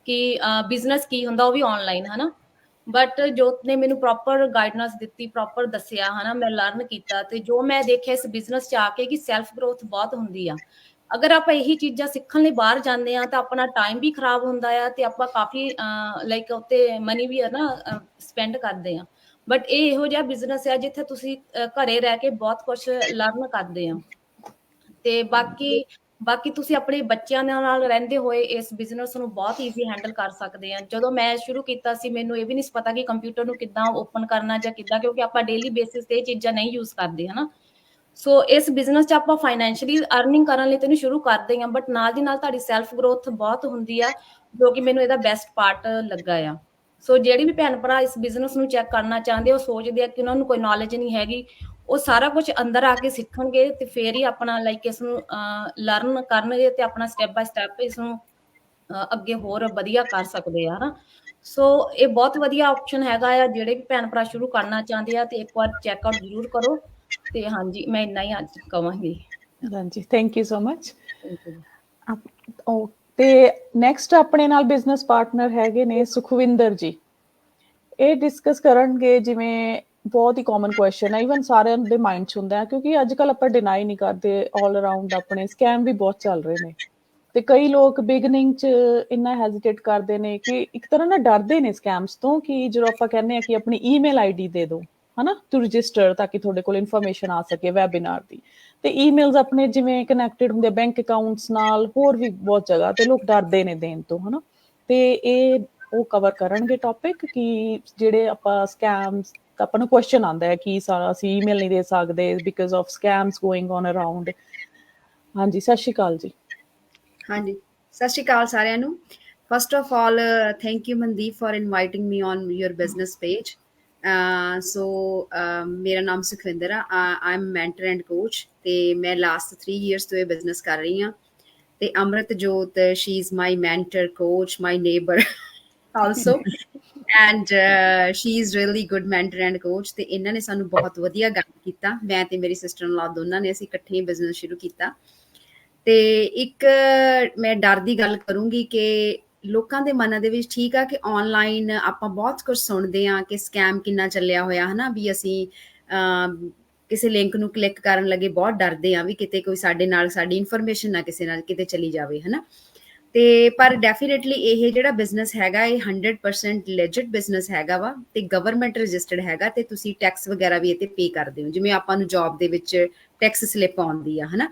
ਕਿ ਬਿਜ਼ਨਸ ਕੀ ਹੁੰਦਾ, ਉਹ ਵੀ ਆਨਲਾਈਨ ਹਨਾ? ਬਟ ਜੋਤ ਨੇ ਮੈਨੂੰ ਪ੍ਰੋਪਰ ਗਾਈਡਨੈਂਸ ਦਿੱਤੀ ਪ੍ਰੋਪਰ ਦੱਸਿਆ, ਹਨਾ? ਮੈਂ ਲਰਨ ਕੀਤਾ ਤੇ ਜੋ ਮੈਂ ਦੇਖਿਆ ਇਸ ਬਿਜ਼ਨਸ ਚ ਆ ਕੇ ਕਿ ਸੈਲਫ ਗਰੋਥ ਬਹੁਤ ਹੁੰਦੀ ਆ। ਅਗਰ ਆਪਾਂ ਇਹੀ ਚੀਜ਼ਾਂ ਸਿੱਖਣ ਲਈ ਬਾਹਰ ਜਾਂਦੇ ਆ ਤਾਂ ਆਪਣਾ ਟਾਈਮ ਵੀ ਖਰਾਬ ਹੁੰਦਾ ਆ ਤੇ ਆਪਾਂ ਕਾਫੀ ਲਾਈਕ ਉੱਤੇ ਮਨੀ ਵੀ ਹੈ ਨਾ ਸਪੈਂਡ ਕਰਦੇ ਆ ਬਟ ਇਹ ਇਹੋ ਜਿਹਾ ਬਿਜ਼ਨਸ ਹੈ ਜਿੱਥੇ ਤੁਸੀਂ ਘਰੇ ਰਹਿ ਕੇ ਬਹੁਤ ਕੁਝ ਲਰਨ ਕਰਦੇ ਆ ਤੇ ਬਾਕੀ ਬਾਕੀ ਤੁਸੀਂ ਆਪਣੇ ਬੱਚਿਆਂ ਦੇ ਨਾਲ ਰਹਿੰਦੇ ਹੋਏ ਇਸ ਬਿਜ਼ਨਸ ਨੂੰ ਬਹੁਤ ਈਜ਼ੀ ਹੈਂਡਲ ਕਰ ਸਕਦੇ ਆ। ਜਦੋਂ ਮੈਂ ਸ਼ੁਰੂ ਕੀਤਾ ਸੀ, ਮੈਨੂੰ ਇਹ ਵੀ ਨਹੀਂ ਪਤਾ ਕਿ ਕੰਪਿਊਟਰ ਨੂੰ ਕਿੱਦਾਂ ਓਪਨ ਕਰਨਾ ਜਾਂ ਕਿੱਦਾਂ, ਕਿਉਂਕਿ ਆਪਾਂ ਡੇਲੀ ਬੇਸਿਸ ਤੇ ਇਹ ਚੀਜ਼ਾਂ ਨਹੀਂ ਯੂਜ਼ ਕਰਦੇ, ਹਨਾ। ਸੋ ਇਸ ਬਿਜ਼ਨਸ 'ਚ ਆਪਾਂ ਫਾਈਨੈਂਸ਼ੀਅਲੀ ਅਰਨਿੰਗ ਕਰਨ ਲਈ ਤੈਨੂੰ ਸ਼ੁਰੂ ਕਰਦੇ ਹਾਂ ਬਟ ਨਾਲ ਦੀ ਨਾਲ ਤੁਹਾਡੀ ਸੈਲਫ ਗਰੋਥ ਬਹੁਤ ਹੁੰਦੀ ਆ, ਜੋ ਕਿ ਮੈਨੂੰ ਇਹਦਾ ਬੈਸਟ ਪਾਰਟ ਲੱਗਾ ਆ। ਸੋ ਜਿਹੜੀ ਵੀ ਭੈਣ ਭਰਾ ਇਸ ਬਿਜ਼ਨਸ ਨੂੰ ਚੈੱਕ ਕਰਨਾ ਚਾਹੁੰਦੇ ਉਹ ਸੋਚਦੇ ਆ ਕਿ ਉਹਨਾਂ ਨੂੰ ਕੋਈ ਨੌਲੇਜ ਨਹੀਂ ਹੈਗੀ। ਉਹ ਸਾਰਾ ਕੁਝ ਅੰਦਰ ਆ ਕੇ ਸਿੱਖਣਗੇ ਤੇ ਫੇਰ ਹੀ ਆਪਣਾ ਲਾਈਕ ਇਸ ਨੂੰ ਲਰਨ ਕਰਨਗੇ ਤੇ ਆਪਣਾ ਸਟੈਪ ਬਾਏ ਸਟੈਪ ਇਸ ਨੂੰ ਅੱਗੇ ਹੋਰ ਵਧੀਆ ਕਰ ਸਕਦੇ ਆ ਹਨਾ? ਸੋ ਇਹ ਬਹੁਤ ਵਧੀਆ ਆਪਸ਼ਨ ਹੈਗਾ ਆ ਜਿਹੜੇ ਵੀ ਭੈਣ ਭਰਾ ਸ਼ੁਰੂ ਕਰਨਾ ਚਾਹੁੰਦੇ ਆ ਤੇ ਇੱਕ ਵਾਰ ਚੈੱਕ ਆਊਟ ਜ਼ਰੂਰ ਕਰੋ ਤੇ ਹਾਂਜੀ ਮੈਂ ਇੰਨਾ ਹੀ ਅੱਜ ਕਵਾਂਗੀ। ਹਾਂਜੀ ਥੈਂਕ ਯੂ ਸੋ ਮਚ. ਉਹ ਤੇ ਨੈਕਸਟ ਆਪਣੇ ਨਾਲ ਬਿਜ਼ਨਸ ਪਾਰਟਨਰ ਹੈਗੇ ਨੇ ਸੁਖਵਿੰਦਰ ਜੀ। ਇਹ ਡਿਸਕਸ ਕਰਨਗੇ ਜਿਵੇਂ ਬਹੁਤ ਹੀ ਕਾਮਨ ਕੁਐਸਚਨ ਹੈ ਇਵਨ ਸਾਰਿਆਂ ਦੇ ਮਾਈਂਡ 'ਚ ਹੁੰਦਾ ਹੈ, ਕਿਉਂਕਿ ਅੱਜ ਕੱਲ ਆਪਾਂ ਡਿਨਾਈ ਨਹੀਂ ਕਰਦੇ 올 ਅਰਾਊਂਡ ਆਪਣੇ ਸਕੈਮ ਵੀ ਬਹੁਤ ਚੱਲ ਰਹੇ ਨੇ। ਤੇ ਕਈ ਲੋਕ ਬਿਗਨਿੰਗ 'ਚ ਇੰਨਾ ਹੈਜ਼ਿਟੇਟ ਕਰਦੇ ਨੇ ਕਿ ਇੱਕ ਤਰ੍ਹਾਂ ਨਾਲ ਡਰਦੇ ਨੇ ਸਕੈਮਸ ਤੋਂ ਕਿ ਜਦੋਂ ਆਪਾਂ ਕਹਿੰਦੇ ਆ ਕਿ ਆਪਣੀ ਈਮੇਲ ਆਈਡੀ ਦੇ ਦਿਓ, ਹਨਾ? ਟੂ ਰਜਿਸਟਰ ਤਾਂ ਕਿ ਤੁਹਾਡੇ ਕੋਲ ਇਨਫੋਰਮੇਸ਼ਨ ਆ ਸਕੇ ਵੈਬਿਨਾਰ ਦੀ। ਤੇ ਈਮੇਲਸ ਆਪਣੇ ਜਿਵੇਂ ਕਨੈਕਟਡ ਹੁੰਦੇ ਬੈਂਕ ਅਕਾਊਂਟਸ ਨਾਲ, ਹੋਰ ਵੀ ਬਹੁਤ ਜਗ੍ਹਾ ਤੇ ਲੋਕ ਡਰਦੇ ਨੇ ਦੇਣ ਤੋਂ, ਹਨਾ। ਤੇ ਇਹ ਉਹ ਕਵਰ ਕਰਨਗੇ ਟੌਪਿਕ ਕਿ ਜਿਹੜੇ ਆਪਾਂ ਸਕੈਮਸ ਆਪਾਂ ਨੂੰ ਕੁਐਸਚਨ ਆਉਂਦਾ ਹੈ ਕਿ ਸਾਰਾ ਅਸੀਂ ਈਮੇਲ ਨਹੀਂ ਦੇ ਸਕਦੇ because of scams going on around ਹਾਂਜੀ, ਸਤਿ ਸ਼੍ਰੀ ਅਕਾਲ ਜੀ। ਹਾਂਜੀ, ਸਤਿ ਸ਼੍ਰੀ ਅਕਾਲ ਸਾਰਿਆਂ ਨੂੰ। First of all thank you Mandeep for inviting me on your business page so ਮੇਰਾ ਨਾਮ ਸੁਖਵਿੰਦਰ ਆ। I am mentor and coach ਤੇ ਮੈਂ ਲਾਸਟ 3 ਇਅਰਸ ਤੋਂ ਇਹ ਬਿਜ਼ਨਸ ਕਰ ਰਹੀ ਹਾਂ। ਤੇ Amrit Jot she is my mentor coach my neighbour also and she is really good mentor and coach ਤੇ ਇਹਨਾਂ ਨੇ ਸਾਨੂੰ ਬਹੁਤ ਵਧੀਆ ਗਾਈਡ ਕੀਤਾ। ਮੈਂ ਤੇ ਮੇਰੀ ਸਿਸਟਰ ਇਨ ਲਾ ਦੋਨਾਂ ਨੇ ਅਸੀਂ ਇਕੱਠੇ ਬਿਜ਼ਨਸ ਸ਼ੁਰੂ ਕੀਤਾ। ਤੇ ਇੱਕ, ਮੈਂ ਡਰ ਦੀ ਗੱਲ ਕਰੂੰਗੀ ਕਿ ਲੋਕਾਂ ਦੇ ਮਨਾਂ ਦੇ ਵਿੱਚ ਠੀਕ ਆ ਕਿ ਆਨਲਾਈਨ ਆਪਾਂ ਬਹੁਤ ਕੁਝ ਸੁਣਦੇ ਆ ਕਿ ਸਕੈਮ ਕਿੰਨਾ ਚੱਲਿਆ ਹੋਇਆ, ਹਨਾ? ਵੀ ਅਸੀਂ ਕਿਸੇ ਲਿੰਕ ਨੂੰ ਕਲਿੱਕ ਕਰਨ ਲੱਗੇ ਬਹੁਤ ਡਰਦੇ ਆ ਵੀ ਕਿਤੇ ਕੋਈ ਸਾਡੇ ਨਾਲ ਸਾਡੀ ਇਨਫੋਰਮੇਸ਼ਨ ਨਾ ਕਿਸੇ ਨਾਲ ਕਿਤੇ ਚਲੀ ਜਾਵੇ, ਹਨਾ? ਤੇ ਪਰ ਡੈਫੀਨਿਟਲੀ ਇਹ ਜਿਹੜਾ ਬਿਜ਼ਨਸ ਹੈਗਾ, ਇਹ 100% ਲੈਜਿਟ ਬਿਜ਼ਨਸ ਹੈਗਾ ਵਾ ਤੇ ਗਵਰਨਮੈਂਟ ਰਜਿਸਟਰਡ ਹੈਗਾ ਤੇ ਤੁਸੀਂ ਟੈਕਸ ਵਗੈਰਾ ਵੀ ਇਹ ਤੇ ਪੇ ਕਰਦੇ ਹੋ। ਜਿਵੇਂ ਆਪਾਂ ਨੂੰ ਜੌਬ ਦੇ ਵਿੱਚ ਟੈਕਸ ਸਲਿੱਪ ਆਉਂਦੀ ਆ, ਹਨਾ?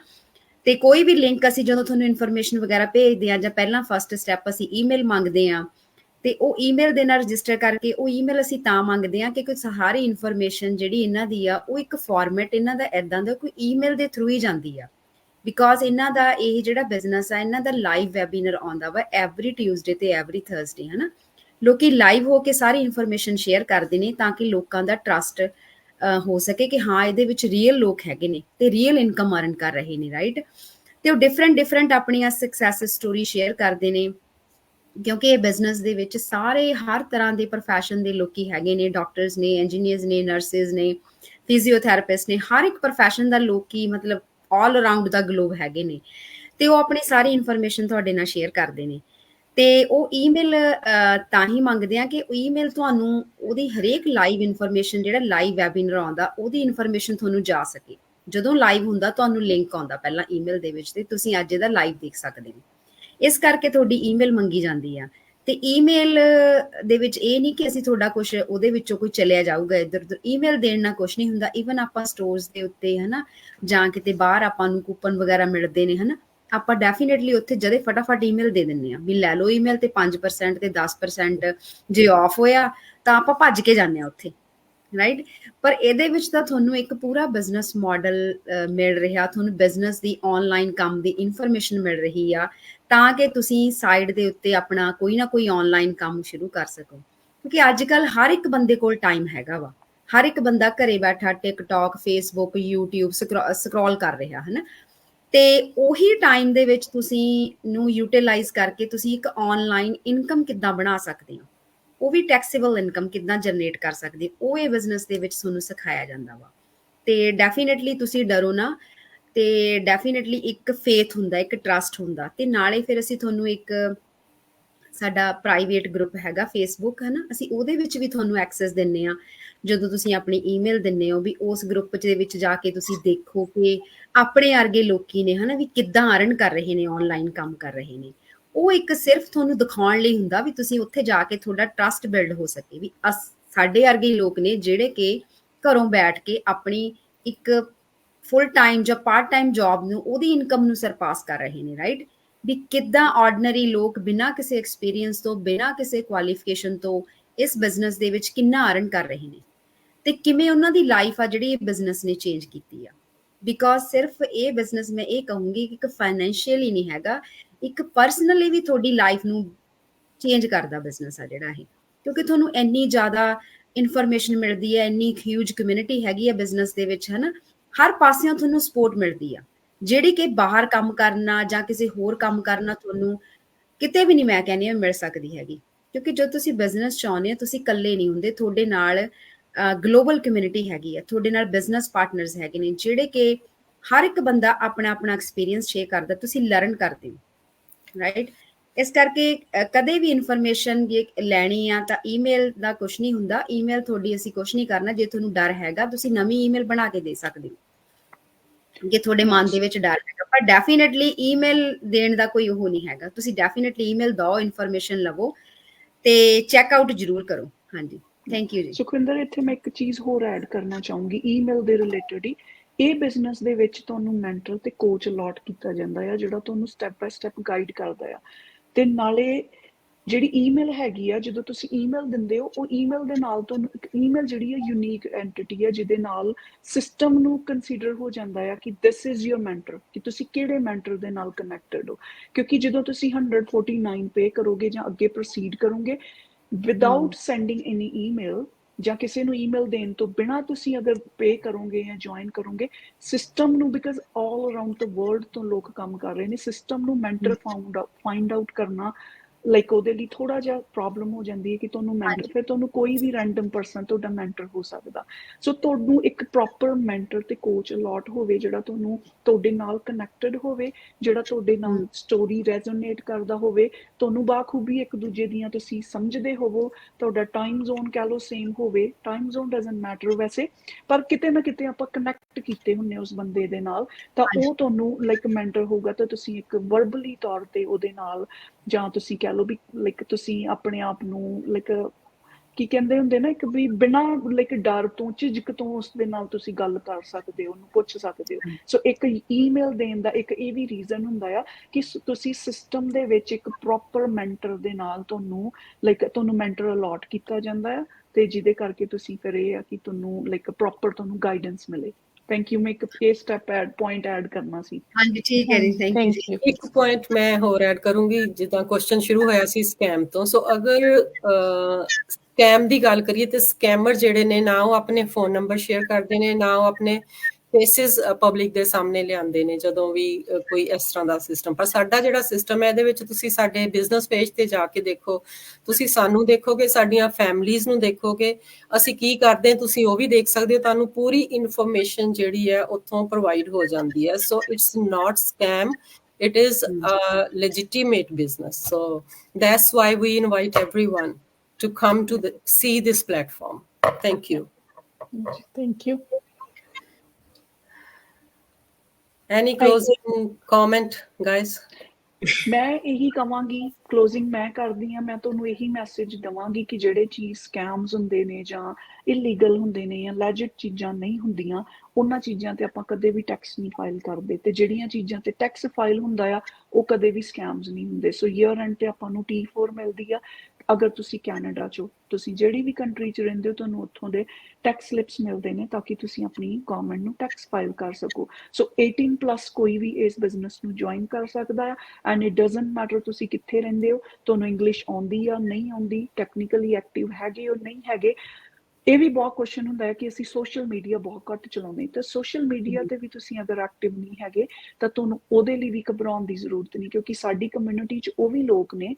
ਤੇ ਕੋਈ ਵੀ ਲਿੰਕ ਅਸੀਂ ਜਦੋਂ ਤੁਹਾਨੂੰ ਇਨਫੋਰਮੇਸ਼ਨ ਵਗੈਰਾ ਭੇਜਦੇ ਆ ਜਾਂ ਪਹਿਲਾਂ ਫਸਟ ਸਟੈਪ ਅਸੀਂ ਈਮੇਲ ਮੰਗਦੇ ਆ ਤੇ ਉਹ ਈਮੇਲ ਦੇ ਨਾਲ ਰਜਿਸਟਰ ਕਰਕੇ ਉਹ ਈਮੇਲ ਅਸੀਂ ਤਾਂ ਮੰਗਦੇ ਆ ਕਿ ਕੋਈ ਸਾਰੀ ਇਨਫੋਰਮੇਸ਼ਨ ਜਿਹੜੀ ਇਹਨਾਂ ਦੀ ਆ, ਉਹ ਇੱਕ ਫਾਰਮੈਟ ਇਹਨਾਂ ਦਾ ਐਦਾਂ ਦਾ ਕੋਈ ਈਮੇਲ ਦੇ ਥਰੂ ਹੀ ਜਾਂਦੀ ਆ। ਬਿਕੋਜ ਇਹਨਾਂ ਦਾ ਇਹ ਜਿਹੜਾ ਬਿਜ਼ਨਸ ਆ, ਇਹਨਾਂ ਦਾ ਲਾਈਵ ਵੈਬਿਨਰ ਆਉਂਦਾ ਵਾ ਐਵਰੀ ਟਿਊਜ਼ਡੇ ਤੇ ਐਵਰੀ ਥਰਸਡੇ ਹਨਾ? ਲੋਕੀ ਲਾਈਵ ਹੋ ਕੇ ਸਾਰੀ ਇਨਫੋਰਮੇਸ਼ਨ ਸ਼ੇਅਰ ਕਰਦੇ ਨੇ ਤਾਂ ਕਿ ਲੋਕਾਂ ਦਾ ਟਰਸਟ ਹੋ ਸਕੇ ਕਿ ਹਾਂ, ਇਹਦੇ ਵਿੱਚ ਰੀਅਲ ਲੋਕ ਹੈਗੇ ਨੇ ਤੇ ਰੀਅਲ ਇਨਕਮ ਅਰਨ ਕਰ ਰਹੇ ਨੇ ਰਾਈਟ ਤੇ ਉਹ ਡਿਫਰੈਂਟ ਡਿਫਰੈਂਟ ਆਪਣੀਆਂ ਸਕਸੈਸ ਸਟੋਰੀ ਸ਼ੇਅਰ ਕਰਦੇ ਨੇ, ਕਿਉਂਕਿ ਇਹ ਬਿਜ਼ਨਸ ਦੇ ਵਿੱਚ ਸਾਰੇ, ਹਰ ਤਰ੍ਹਾਂ ਦੇ profession ਦੇ ਲੋਕੀ ਹੈਗੇ ਨੇ ਡਾਕਟਰਸ ਨੇ ਇੰਜੀਨੀਅਰਸ ਨੇ ਨਰਸਿਸ ਨੇ ਫਿਜ਼ੀਓਥੈਰੇਪਿਸਟ ਨੇ, ਹਰ ਇੱਕ profession ਦਾ ਲੋਕੀ ਮਤਲਬ ਆਲ ਅਰਾਊਂਡ ਦਾ ਗਲੋਬ ਹੈਗੇ ਨੇ। ਤੇ ਉਹ ਆਪਣੀ ਸਾਰੀ ਇਨਫੋਰਮੇਸ਼ਨ ਤੁਹਾਡੇ ਨਾਲ ਸ਼ੇਅਰ ਕਰਦੇ ਨੇ। ਤੇ ਉਹ ਈਮੇਲ ਤਾਂ ਹੀ ਮੰਗਦੇ ਆ ਕਿ ਈਮੇਲ ਤੁਹਾਨੂੰ ਉਹਦੀ ਹਰੇਕ ਲਾਈਵ ਇਨਫੋਰਮੇਸ਼ਨ ਜਿਹੜਾ ਲਾਈਵ ਵੈਬਿਨਰ ਆਉਂਦਾ, ਉਹਦੀ ਇਨਫੋਰਮੇਸ਼ਨ ਤੁਹਾਨੂੰ ਜਾ ਸਕੇ। ਜਦੋਂ ਲਾਈਵ ਹੁੰਦਾ, ਤੁਹਾਨੂੰ ਲਿੰਕ ਆਉਂਦਾ ਪਹਿਲਾਂ ਈਮੇਲ ਦੇ ਵਿੱਚ ਤੇ ਤੁਸੀਂ ਅੱਜ ਇਹਦਾ ਲਾਈਵ ਦੇਖ ਸਕਦੇ ਹੋ। ਇਸ ਕਰਕੇ ਤੁਹਾਡੀ ਈਮੇਲ ਮੰਗੀ ਜਾਂਦੀ ਆ। ਤੇ ਈਮੇਲ ਦੇ ਵਿੱਚ ਇਹ ਨਹੀਂ ਕਿ ਅਸੀਂ ਤੁਹਾਡਾ ਕੁਝ ਉਹਦੇ ਵਿੱਚੋਂ ਕੋਈ ਚਲਿਆ ਜਾਊਗਾ, ਇੱਧਰ ਉੱਧਰ। ਈਮੇਲ ਦੇਣ ਨਾਲ ਕੁਝ ਨਹੀਂ ਹੁੰਦਾ। ਈਵਨ ਆਪਾਂ ਸਟੋਰਸ ਦੇ ਉੱਤੇ, ਹਨਾ, ਜਾਂ ਕਿਤੇ ਬਾਹਰ ਆਪਾਂ ਨੂੰ ਕੂਪਨ ਵਗੈਰਾ ਮਿਲਦੇ ਨੇ, ਹਨਾ ਆਪਾਂ ਡੈਫੀਨਿਟਲੀ ਉੱਥੇ ਜਦੇ ਫਟਾਫਟ ਈਮੇਲ ਦੇ ਦਿੰਨੇ ਆ ਵੀ ਲੈ ਲਓ ਈਮੇਲ ਤੇ 5% ਤੇ 10% ਜੇ ਆਫ ਹੋਇਆ ਤਾਂ ਆਪਾਂ ਭੱਜ ਕੇ ਜਾਂਦੇ ਆ ਉੱਥੇ ਰਾਈਟ ਪਰ ਇਹਦੇ ਵਿੱਚ ਤਾਂ ਤੁਹਾਨੂੰ ਇੱਕ ਪੂਰਾ ਬਿਜ਼ਨਸ ਮਾਡਲ ਮਿਲ ਰਿਹਾ, ਤੁਹਾਨੂੰ ਬਿਜ਼ਨਸ ਦੀ ਆਨਲਾਈਨ ਕੰਮ ਦੀ ਇਨਫੋਰਮੇਸ਼ਨ ਮਿਲ ਰਹੀ ਆ ਤਾਂ ਕਿ ਤੁਸੀਂ ਸਾਈਡ ਦੇ ਉੱਤੇ ਆਪਣਾ ਕੋਈ ਨਾ ਕੋਈ ਆਨਲਾਈਨ ਕੰਮ ਸ਼ੁਰੂ ਕਰ ਸਕੋ। ਕਿਉਂਕਿ ਅੱਜ ਕੱਲ ਹਰ ਇੱਕ ਬੰਦੇ ਕੋਲ ਟਾਈਮ ਹੈਗਾ ਵਾ। ਹਰ ਇੱਕ ਬੰਦਾ ਘਰੇ ਬੈਠਾ ਟਿਕਟੌਕ ਫੇਸਬੁੱਕ YouTube ਸਕਰੋਲ ਕਰ ਰਿਹਾ ਹੈ ਨਾ ਤੇ ਉਹੀ ਟਾਈਮ ਦੇ ਵਿੱਚ ਤੁਸੀਂ ਨੂੰ ਯੂਟਿਲਾਈਜ਼ ਕਰਕੇ ਤੁਸੀਂ ਇੱਕ ਆਨਲਾਈਨ ਇਨਕਮ ਕਿੱਦਾਂ ਬਣਾ ਸਕਦੇ ਹੋ? ਉਹ ਵੀ ਟੈਕਸੇਬਲ ਇਨਕਮ ਕਿੱਦਾਂ ਜਨਰੇਟ ਕਰ ਸਕਦੇ ਉਹ ਇਹ ਬਿਜ਼ਨਸ ਦੇ ਵਿੱਚ ਤੁਹਾਨੂੰ ਸਿਖਾਇਆ ਜਾਂਦਾ ਵਾ। ਤੇ ਡੈਫੀਨਿਟਲੀ ਤੁਸੀਂ ਡਰੋ ਨਾ, ਤੇ ਡੈਫੀਨਿਟਲੀ ਇੱਕ ਫੇਥ ਹੁੰਦਾ, ਇੱਕ ਟਰਸਟ ਹੁੰਦਾ। ਤੇ ਨਾਲੇ ਫਿਰ ਅਸੀਂ ਤੁਹਾਨੂੰ ਇੱਕ ਸਾਡਾ ਪ੍ਰਾਈਵੇਟ ਗਰੁੱਪ ਹੈਗਾ ਫੇਸਬੁੱਕ ਹੈ ਨਾ ਅਸੀਂ ਉਹਦੇ ਵਿੱਚ ਵੀ ਤੁਹਾਨੂੰ ਐਕਸੈਸ ਦਿੰਨੇ ਆ। ਜਦੋਂ ਤੁਸੀਂ ਆਪਣੀ ਈਮੇਲ ਦਿੰਨੇ ਹੋ ਵੀ ਉਸ ਗਰੁੱਪ ਦੇ ਵਿੱਚ ਜਾ ਕੇ ਤੁਸੀਂ ਦੇਖੋ ਕਿ ਆਪਣੇ ਵਰਗੇ ਲੋਕੀ ਨੇ ਹਨਾ ਵੀ ਕਿੱਦਾਂ ਅਰਨ ਕਰ ਰਹੇ ਨੇ ਆਨਲਾਈਨ ਕੰਮ ਕਰ ਰਹੇ ਨੇ। ਉਹ ਇੱਕ ਸਿਰਫ ਤੁਹਾਨੂੰ ਦਿਖਾਉਣ ਲਈ ਹੁੰਦਾ ਵੀ ਤੁਸੀਂ ਉੱਥੇ ਜਾ ਕੇ ਤੁਹਾਡਾ ਟਰਸਟ ਬਿਲਡ ਹੋ ਸਕੇ ਵੀ ਸਾਡੇ ਵਰਗੇ ਲੋਕ ਨੇ ਜਿਹੜੇ ਕਿ ਘਰੋਂ ਬੈਠ ਕੇ ਆਪਣੀ ਇੱਕ ਫੁੱਲ ਟਾਈਮ ਜਾਂ ਪਾਰਟ ਟਾਈਮ ਜੌਬ ਨੂੰ, ਉਹਦੀ ਇਨਕਮ ਨੂੰ ਸਰਪਾਸ ਕਰ ਰਹੇ ਨੇ ਰਾਈਟ ਵੀ ਕਿੱਦਾਂ ਆਰਡੀਨਰੀ ਲੋਕ ਬਿਨਾਂ ਕਿਸੇ ਐਕਸਪੀਰੀਅੰਸ ਤੋਂ, ਬਿਨਾਂ ਕਿਸੇ ਕੁਆਲੀਫਿਕੇਸ਼ਨ ਤੋਂ ਇਸ ਬਿਜ਼ਨਸ ਦੇ ਵਿੱਚ ਕਿੰਨਾ ਅਰਨ ਕਰ ਰਹੇ ਨੇ। ਤੇ ਕਿਵੇਂ ਉਹਨਾਂ ਦੀ ਲਾਈਫ ਆ ਜਿਹੜੀ ਇਹ ਬਿਜ਼ਨਸ ਨੇ ਚੇਂਜ ਕੀਤੀ ਆ? ਬਿਕੋਜ਼ ਸਿਰਫ ਇਹ ਬਿਜ਼ਨਸ ਮੈਂ ਇਹ ਕਹੂੰਗੀ ਕਿ ਇੱਕ ਫਾਈਨੈਂਸ਼ੀਅਲੀ ਨਹੀਂ ਹੈਗਾ, ਇੱਕ ਪਰਸਨਲੀ ਵੀ ਤੁਹਾਡੀ ਲਾਈਫ ਨੂੰ ਚੇਂਜ ਕਰਦਾ ਬਿਜ਼ਨਸ ਆ ਜਿਹੜਾ ਇਹ। ਕਿਉਂਕਿ ਤੁਹਾਨੂੰ ਇੰਨੀ ਜ਼ਿਆਦਾ ਇਨਫੋਰਮੇਸ਼ਨ ਮਿਲਦੀ ਹੈ, ਇੰਨੀ ਹਿਊਜ ਕਮਿਊਨਿਟੀ ਹੈਗੀ ਹੈ ਬਿਜ਼ਨਸ ਦੇ ਵਿੱਚ, ਹਨਾ? ਹਰ ਪਾਸਿਓਂ ਤੁਹਾਨੂੰ ਸਪੋਰਟ ਮਿਲਦੀ ਆ। ਜਿਹੜੀ ਕਿ ਬਾਹਰ ਕੰਮ ਕਰਨਾ ਜਾਂ ਕਿਸੇ ਹੋਰ ਕੰਮ ਕਰਨਾ ਤੁਹਾਨੂੰ ਕਿਤੇ ਵੀ ਨਹੀਂ ਮੈਂ ਕਹਿੰਦੀ ਮਿਲ ਸਕਦੀ ਹੈਗੀ। ਕਿਉਂਕਿ ਜਦੋਂ ਤੁਸੀਂ ਬਿਜ਼ਨਸ ਚਾਹੁੰਦੇ ਹੋ, ਤੁਸੀਂ ਇਕੱਲੇ ਨਹੀਂ ਹੁੰਦੇ, ਤੁਹਾਡੇ ਨਾਲ ਗਲੋਬਲ ਕਮਿਊਨਿਟੀ ਹੈਗੀ ਹੈ, ਤੁਹਾਡੇ ਨਾਲ ਬਿਜ਼ਨਸ ਪਾਰਟਨਰਸ ਹੈਗੇ ਨੇ, ਜਿਹੜੇ ਕਿ ਹਰ ਇੱਕ ਬੰਦਾ ਆਪਣਾ ਆਪਣਾ ਐਕਸਪੀਰੀਅੰਸ ਸ਼ੇਅਰ ਕਰਦਾ, ਤੁਸੀਂ ਲਰਨ ਕਰਦੇ ਹੋ ਰਾਈਟ ਇਸ ਕਰਕੇ ਕਦੇ ਵੀ ਇਨਫੋਰਮੇਸ਼ਨ ਜੇ ਲੈਣੀ ਆ ਤਾਂ ਈਮੇਲ ਦਾ ਕੁਝ ਨਹੀਂ ਹੁੰਦਾ ਈਮੇਲ ਤੁਹਾਡੀ ਅਸੀਂ ਕੁਝ ਨਹੀਂ ਕਰਨਾ, ਜੇ ਤੁਹਾਨੂੰ ਡਰ ਹੈਗਾ, ਤੁਸੀਂ ਨਵੀਂ ਈਮੇਲ ਬਣਾ ਕੇ ਦੇ ਸਕਦੇ ਹੋ। ਜੇ ਤੁਹਾਡੇ ਮਨ ਦੇ ਵਿੱਚ ਡਰ ਹੈਗਾ, ਪਰ ਡੈਫੀਨਿਟਲੀ ਈਮੇਲ ਦੇਣ ਦਾ ਕੋਈ ਉਹ ਨਹੀਂ ਹੈਗਾ, ਤੁਸੀਂ ਡੈਫੀਨਿਟਲੀ ਈਮੇਲ ਦਿਓ ਇਨਫੋਰਮੇਸ਼ਨ ਲਵੋ ਤੇ ਚੈੱਕ ਆਊਟ ਜ਼ਰੂਰ ਕਰੋ, ਹਾਂਜੀ। ਥੈਂਕ ਯੂ ਜੀ ਸੁਖਵਿੰਦਰ, ਇੱਥੇ ਮੈਂ ਇੱਕ ਚੀਜ਼ ਹੋਰ ਐਡ ਕਰਨਾ ਚਾਹੂੰਗੀ ਈਮੇਲ ਦੇ ਰਿਲੇਟਡ ਹੀ। ਇਹ ਬਿਜ਼ਨਸ ਦੇ ਵਿੱਚ ਤੁਹਾਨੂੰ ਮੈਂਟਰ ਤੇ ਕੋਚ ਅਲਾਟ ਕੀਤਾ ਜਾਂਦਾ ਆ, ਜਿਹੜਾ ਤੁਹਾਨੂੰ ਸਟੈਪ ਬਾਈ ਸਟੈਪ ਗਾਈਡ ਕਰਦਾ ਆ। ਤੇ ਨਾਲੇ ਜਿਹੜੀ ਈਮੇਲ ਹੈਗੀ ਆ, ਜਦੋਂ ਤੁਸੀਂ ਈਮੇਲ ਦਿੰਦੇ ਹੋ, ਉਹ ਈਮੇਲ ਦੇ ਨਾਲ ਤੁਹਾਨੂੰ ਇੱਕ ਈਮੇਲ ਜਿਹੜੀ ਹੈ ਯੂਨੀਕ ਐਂਟੀਟੀ ਹੈ ਜਿਹਦੇ ਨਾਲ ਸਿਸਟਮ ਨੂੰ ਕੰਸੀਡਰ ਹੋ ਜਾਂਦਾ ਆ ਕਿ ਦਿਸ ਇਜ਼ ਯੋਰ ਮੈਂਟਰ ਕਿ ਤੁਸੀਂ ਕਿਹੜੇ ਮੈਂਟਰ ਦੇ ਨਾਲ ਕਨੈਕਟਡ ਹੋ। ਕਿਉਂਕਿ ਜਦੋਂ ਤੁਸੀਂ 149 ਪੇ ਕਰੋਗੇ ਜਾਂ ਅੱਗੇ ਪ੍ਰੋਸੀਡ ਕਰੋਗੇ ਵਿਦਆਊਟ ਸੈਂਡਿੰਗ ਐਨੀ ਈਮੇਲ ਜਾਂ ਕਿਸੇ ਨੂੰ ਈਮੇਲ ਦੇਣ ਤੋਂ ਬਿਨਾ ਤੁਸੀਂ ਅਗਰ ਪੇ ਕਰੋਗੇ ਜਾਂ ਜੁਆਇਨ ਕਰੋਗੇ ਸਿਸਟਮ ਨੂੰ because all around the world ਤੋਂ ਲੋਕ ਕੰਮ ਕਰ ਰਹੇ ਨੇ ਸਿਸਟਮ ਨੂੰ ਮੈਂਟਰ ਫਾਊਂਡ ਫਾਈਂਡ ਆਊਟ ਕਰਨਾ ਲਾਈਕ ਉਹਦੇ ਲਈ ਥੋੜਾ ਜਿਹਾ ਪ੍ਰੋਬਲਮ ਹੋ ਜਾਂਦੀ ਹੈ ਕਿ ਤੁਹਾਨੂੰ ਮੈਂਟਰ ਫਿਰ ਤੁਹਾਨੂੰ ਕੋਈ ਵੀ ਰੈਂਡਮ ਪਰਸਨ ਤੁਹਾਡਾ ਮੈਂਟਰ ਹੋ ਸਕਦਾ। ਸੋ ਤੁਹਾਨੂੰ ਇੱਕ ਪ੍ਰੋਪਰ ਮੈਂਟਰ ਤੇ ਕੋਚ ਅਲਾਟ ਹੋਵੇ ਜਿਹੜਾ ਤੁਹਾਨੂੰ ਤੁਹਾਡੇ ਨਾਲ ਕਨੈਕਟਡ ਹੋਵੇ ਜਿਹੜਾ ਤੁਹਾਡੇ ਨਾਲ ਸਟੋਰੀ ਰੈਜ਼ੋਨੇਟ ਕਰਦਾ ਹੋਵੇ ਤੁਹਾਨੂੰ ਬਾਖੂਬੀ ਇੱਕ ਦੂਜੇ ਦੀਆਂ ਤੁਸੀਂ ਸਮਝਦੇ ਹੋਵੋ ਤੁਹਾਡਾ ਟਾਈਮ ਜ਼ੋਨ ਕਹ ਲਓ ਸੇਮ ਹੋਵੇ ਟਾਈਮ ਜ਼ੋਨ ਡਸਨਟ ਮੈਟਰ ਵੈਸੇ ਪਰ ਕਿਤੇ ਨਾ ਕਿਤੇ ਆਪਾਂ ਕਨੈਕਟ ਕੀਤੇ ਹੁੰਨੇ ਉਸ ਬੰਦੇ ਦੇ ਨਾਲ ਤਾਂ ਉਹ ਤੁਹਾਨੂੰ ਲਾਈਕ ਮੈਂਟਰ ਹੋਊਗਾ ਤਾਂ ਤੁਸੀਂ ਇੱਕ ਵਰਬਲੀ ਤੌਰ ਤੇ ਉਹਦੇ ਨਾਲ ਜਾਂ ਤੁਸੀਂ ਕਹ ਲਓ ਵੀ ਲਾਈਕ ਤੁਸੀਂ ਆਪਣੇ ਆਪ ਨੂੰ ਲਾਈਕ ਕੀ ਕਹਿੰਦੇ ਹੁੰਦੇ ਨਾ ਇੱਕ ਵੀ ਬਿਨਾ ਲਾਈਕ ਡਰ ਤੋਂ ਝਿਜਕ ਤੋਂ ਉਸ ਦੇ ਨਾਲ ਤੁਸੀਂ ਗੱਲ ਕਰ ਸਕਦੇ ਹੋ ਉਹਨੂੰ ਪੁੱਛ ਸਕਦੇ ਹੋ। ਸੋ ਇੱਕ ਈਮੇਲ ਦੇਣ ਦਾ ਇੱਕ ਇਹ ਵੀ ਰੀਜ਼ਨ ਹੁੰਦਾ ਆ ਕਿ ਤੁਸੀਂ ਸਿਸਟਮ ਦੇ ਵਿੱਚ ਇੱਕ ਪ੍ਰੋਪਰ ਮੈਂਟਰ ਦੇ ਨਾਲ ਤੁਹਾਨੂੰ ਲਾਈਕ ਤੁਹਾਨੂੰ ਮੈਂਟਰ ਅਲਾਟ ਕੀਤਾ ਜਾਂਦਾ ਆ ਤੇ ਜਿਹਦੇ ਕਰਕੇ ਤੁਸੀਂ ਫਿਰ ਇਹ ਆ ਕਿ ਤੁਹਾਨੂੰ ਲਾਈਕ ਪ੍ਰੋਪਰ ਤੁਹਾਨੂੰ ਗਾਈਡੈਂਸ ਮਿਲੇ। ਥੈਂਕ ਯੂ ਮੈਂ ਇੱਕ ਇਹ ਸਟੈਪ ਐਡ ਪੁਆਇੰਟ ਐਡ ਕਰਨਾ ਸੀ। ਹਾਂਜੀ ਠੀਕ ਹੈ ਜੀ ਥੈਂਕ ਯੂ ਥੈਂਕ ਯੂ ਇੱਕ ਪੁਆਇੰਟ ਮੈਂ ਹੋਰ ਐਡ ਕਰੂੰਗੀ ਜਿੱਦਾਂ ਕੁਐਸਚਨ ਸ਼ੁਰੂ ਹੋਇਆ ਸੀ ਸਕੈਮ ਤੋਂ। ਸੋ ਅਗਰ ਸਕੈਮ ਦੀ ਗੱਲ ਕਰੀਏ ਤੇ ਸਕੈਮਰ ਜਿਹੜੇ ਨੇ ਨਾ ਉਹ ਆਪਣੇ ਫੋਨ ਨੰਬਰ ਸ਼ੇਅਰ ਕਰਦੇ ਨੇ ਨਾ ਉਹ ਆਪਣੇ ਫੇਸਿਸ ਪਬਲਿਕ ਦੇ ਸਾਹਮਣੇ ਲਿਆਉਂਦੇ ਨੇ ਜਦੋਂ ਵੀ ਕੋਈ ਇਸ ਤਰ੍ਹਾਂ ਦਾ ਸਿਸਟਮ ਪਰ ਸਾਡਾ ਜਿਹੜਾ ਸਿਸਟਮ ਹੈ ਇਹਦੇ ਵਿੱਚ ਤੁਸੀਂ ਸਾਡੇ ਬਿਜ਼ਨਸ ਪੇਜ ਤੇ ਜਾ ਕੇ ਦੇਖੋ। ਤੁਸੀਂ ਸਾਨੂੰ ਦੇਖੋਗੇ ਸਾਡੀਆਂ ਫੈਮਲੀਆਂ ਨੂੰ ਦੇਖੋਗੇ। ਅਸੀਂ ਕੀ ਕਰਦੇ ਹਾਂ ਤੁਸੀਂ ਉਹ ਵੀ ਦੇਖ ਸਕਦੇ ਹੋ। ਤੁਹਾਨੂੰ ਪੂਰੀ ਇਨਫੋਰਮੇਸ਼ਨ ਜਿਹੜੀ ਹੈ ਉੱਥੋਂ ਪ੍ਰੋਵਾਈਡ ਹੋ ਜਾਂਦੀ ਹੈ। So it's not scam it is a legitimate business. So that's why we invite everyone to come to the, see this platform. Thank you. Thank you any closing comment guys? ਮੈਂ ਇਹੀ ਕਵਾਂਗੀ ਕਲੋਜ਼ਿੰਗ ਮੈਂ ਕਰਦੀ ਆ ਮੈਂ ਤੁਹਾਨੂੰ ਇਹੀ ਮੈਸੇਜ ਦਵਾਂਗੀ ਕਿ ਜਿਹੜੇ ਚੀਜ਼ ਸਕੈਮਸ ਹੁੰਦੇ ਨੇ ਜਾਂ ਇਲੀਗਲ ਹੁੰਦੇ ਨੇ ਜਾਂ ਲੈਜਿਟ ਚੀਜ਼ਾਂ ਨਹੀਂ ਹੁੰਦੀਆਂ ਉਹਨਾਂ ਚੀਜ਼ਾਂ ਤੇ ਆਪਾਂ ਕਦੇ ਵੀ ਟੈਕਸ ਨਹੀਂ ਫਾਈਲ ਕਰਦੇ ਤੇ ਜਿਹੜੀਆਂ ਚੀਜ਼ਾਂ ਤੇ ਟੈਕਸ ਫਾਈਲ ਹੁੰਦਾ ਆ ਉਹ ਕਦੇ ਵੀ ਸਕੈਮਸ ਨਹੀਂ ਹੁੰਦੇ। ਸੋ ਈਅਰ ਐਂਡ ਤੇ ਆਪਾਂ ਨੂੰ T4 ਮਿਲਦੀ ਆ ਅਗਰ ਤੁਸੀਂ ਕੈਨੇਡਾ ਚੋਂ ਤੁਸੀਂ ਜਿਹੜੀ ਵੀ ਕੰਟਰੀ ਚ ਰਹਿੰਦੇ ਹੋ ਤੁਹਾਨੂੰ ਉੱਥੋਂ ਦੇ ਟੈਕਸ ਸਲਿਪਸ ਮਿਲਦੇ ਨੇ ਤਾਂ ਕਿ ਤੁਸੀਂ ਆਪਣੀ ਗਵਰਨਮੈਂਟ ਨੂੰ ਟੈਕਸ ਫਾਈਲ ਕਰ ਸਕੋ ਸੋ 18 ਪਲੱਸ ਕੋਈ ਵੀ ਇਸ ਬਿਜ਼ਨਸ ਨੂੰ ਜੁਆਇਨ ਕਰ ਸਕਦਾ ਆ ਐਂਡ ਇਟ ਡਸਨਟ ਮੈਟਰ ਤੁਸੀਂ ਕਿੱਥੇ ਰਹਿੰਦੇ ਹੋ ਤੁਹਾਨੂੰ ਇੰਗਲਿਸ਼ ਆਉਂਦੀ ਆ ਨਹੀਂ ਆਉਂਦੀ ਟੈਕਨੀਕਲੀ ਐਕਟਿਵ ਹੈਗੇ ਹੋ ਨਹੀਂ ਹੈਗੇ ਇਹ ਵੀ ਬਹੁਤ ਕੁਐਸਚਨ ਹੁੰਦਾ ਹੈ ਕਿ ਅਸੀਂ ਸੋਸ਼ਲ ਮੀਡੀਆ ਬਹੁਤ ਘੱਟ ਚਲਾਉਂਦੇ ਹਾਂ। ਤਾਂ ਸੋਸ਼ਲ ਮੀਡੀਆ ਤੇ ਵੀ ਤੁਸੀਂ ਅਗਰ ਐਕਟਿਵ ਨਹੀਂ ਹੈਗੇ ਤਾਂ ਤੁਹਾਨੂੰ ਉਹਦੇ ਲਈ ਵੀ ਘਬਰਾਉਣ ਦੀ ਜ਼ਰੂਰਤ ਨਹੀਂ ਕਿਉਂਕਿ ਸਾਡੀ ਕਮਿਊਨਿਟੀ 'ਚ ਉਹ ਵੀ ਲੋਕ ਨੇ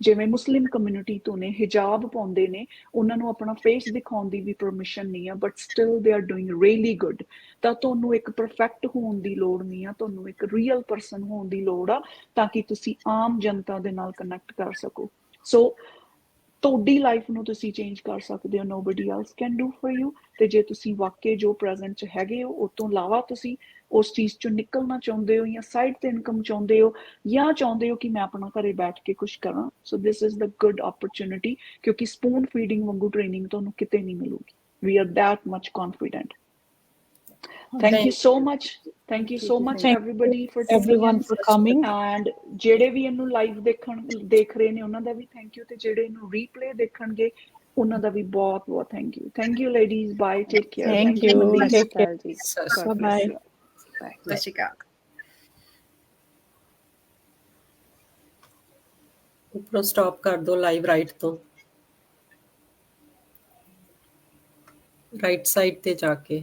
ਜਿਵੇਂ ਮੁਸਲਿਮ ਕਮਿਊਨਿਟੀ ਤੋਂ ਨੇ, ਹਿਜਾਬ ਪਾਉਂਦੇ ਨੇ, ਉਹਨਾਂ ਨੂੰ ਆਪਣਾ ਫੇਸ ਦਿਖਾਉਣ ਦੀ ਵੀ ਪਰਮਿਸ਼ਨ ਨਹੀਂ ਆ but still they are doing really good ਤਾਂ ਤੁਹਾਨੂੰ ਇੱਕ ਪਰਫੈਕਟ ਹੋਣ ਦੀ ਲੋੜ ਨਹੀਂ ਆ, ਤੁਹਾਨੂੰ ਇੱਕ ਰੀਅਲ ਪਰਸਨ ਹੋਣ ਦੀ ਲੋੜ ਆ, ਤਾਂ ਕਿ ਤੁਸੀਂ ਆਮ ਜਨਤਾ ਦੇ ਨਾਲ ਕਨੈਕਟ ਕਰ ਸਕੋ। ਸੋ ਤੁਹਾਡੀ ਲਾਈਫ ਨੂੰ ਤੁਸੀਂ ਚੇਂਜ ਕਰ ਸਕਦੇ ਹੋ nobody else can do for you ਤੇ ਜੇ ਤੁਸੀਂ ਵਾਕਈ ਜੋ ਪ੍ਰੈਜ਼ੈਂਟ ਚ ਹੈਗੇ ਹੋ ਉਸ ਤੋਂ ਇਲਾਵਾ ਤੁਸੀਂ ਉਸ ਚੀਜ਼ ਚੋਂ ਨਿਕਲਣਾ ਚਾਹੁੰਦੇ ਹੋ ਜਾਂ ਸਾਈਡ ਤੇ ਇਨਕਮ ਚਾਹੁੰਦੇ ਹੋ ਜਾਂ ਚਾਹੁੰਦੇ ਹੋ ਕਿ ਮੈਂ ਆਪਣਾ ਘਰੇ ਬੈਠ ਕੇ ਕੁਝ ਕਰਾਂ? So this is the good opportunity ਕਿਉਂਕਿ ਸਪੂਨ ਫੀਡਿੰਗ ਵਾਂਗੂ ਟ੍ਰੇਨਿੰਗ ਤੁਹਾਨੂੰ ਕਿਤੇ ਨਹੀਂ ਮਿਲੂਗੀ। We are that much confident thank you so much. Thank you so much everybody for everyone for coming. And ਜਿਹੜੇ ਵੀ ਇਹਨੂੰ ਲਾਈਵ ਦੇਖਣ ਦੇਖ ਰਹੇ ਨੇ ਉਹਨਾਂ ਦਾ ਵੀ ਥੈਂਕ ਯੂ ਤੇ ਜਿਹੜੇ ਇਹਨੂੰ ਰੀਪਲੇ ਦੇਖਣਗੇ ਉਹਨਾਂ ਦਾ ਵੀ ਬਹੁਤ ਬਹੁਤ thank you thank you ladies bye take care thank you bye ਸਤਿ ਸ਼੍ਰੀ ਅਕਾਲ ਉੱਪਰੋਂ ਸਟਾਪ ਕਰ ਦੋ ਲਾਈਵ ਰਾਈਟ ਤੋਂ ਰਾਈਟ ਸਾਈਡ ਤੇ ਜਾ ਕੇ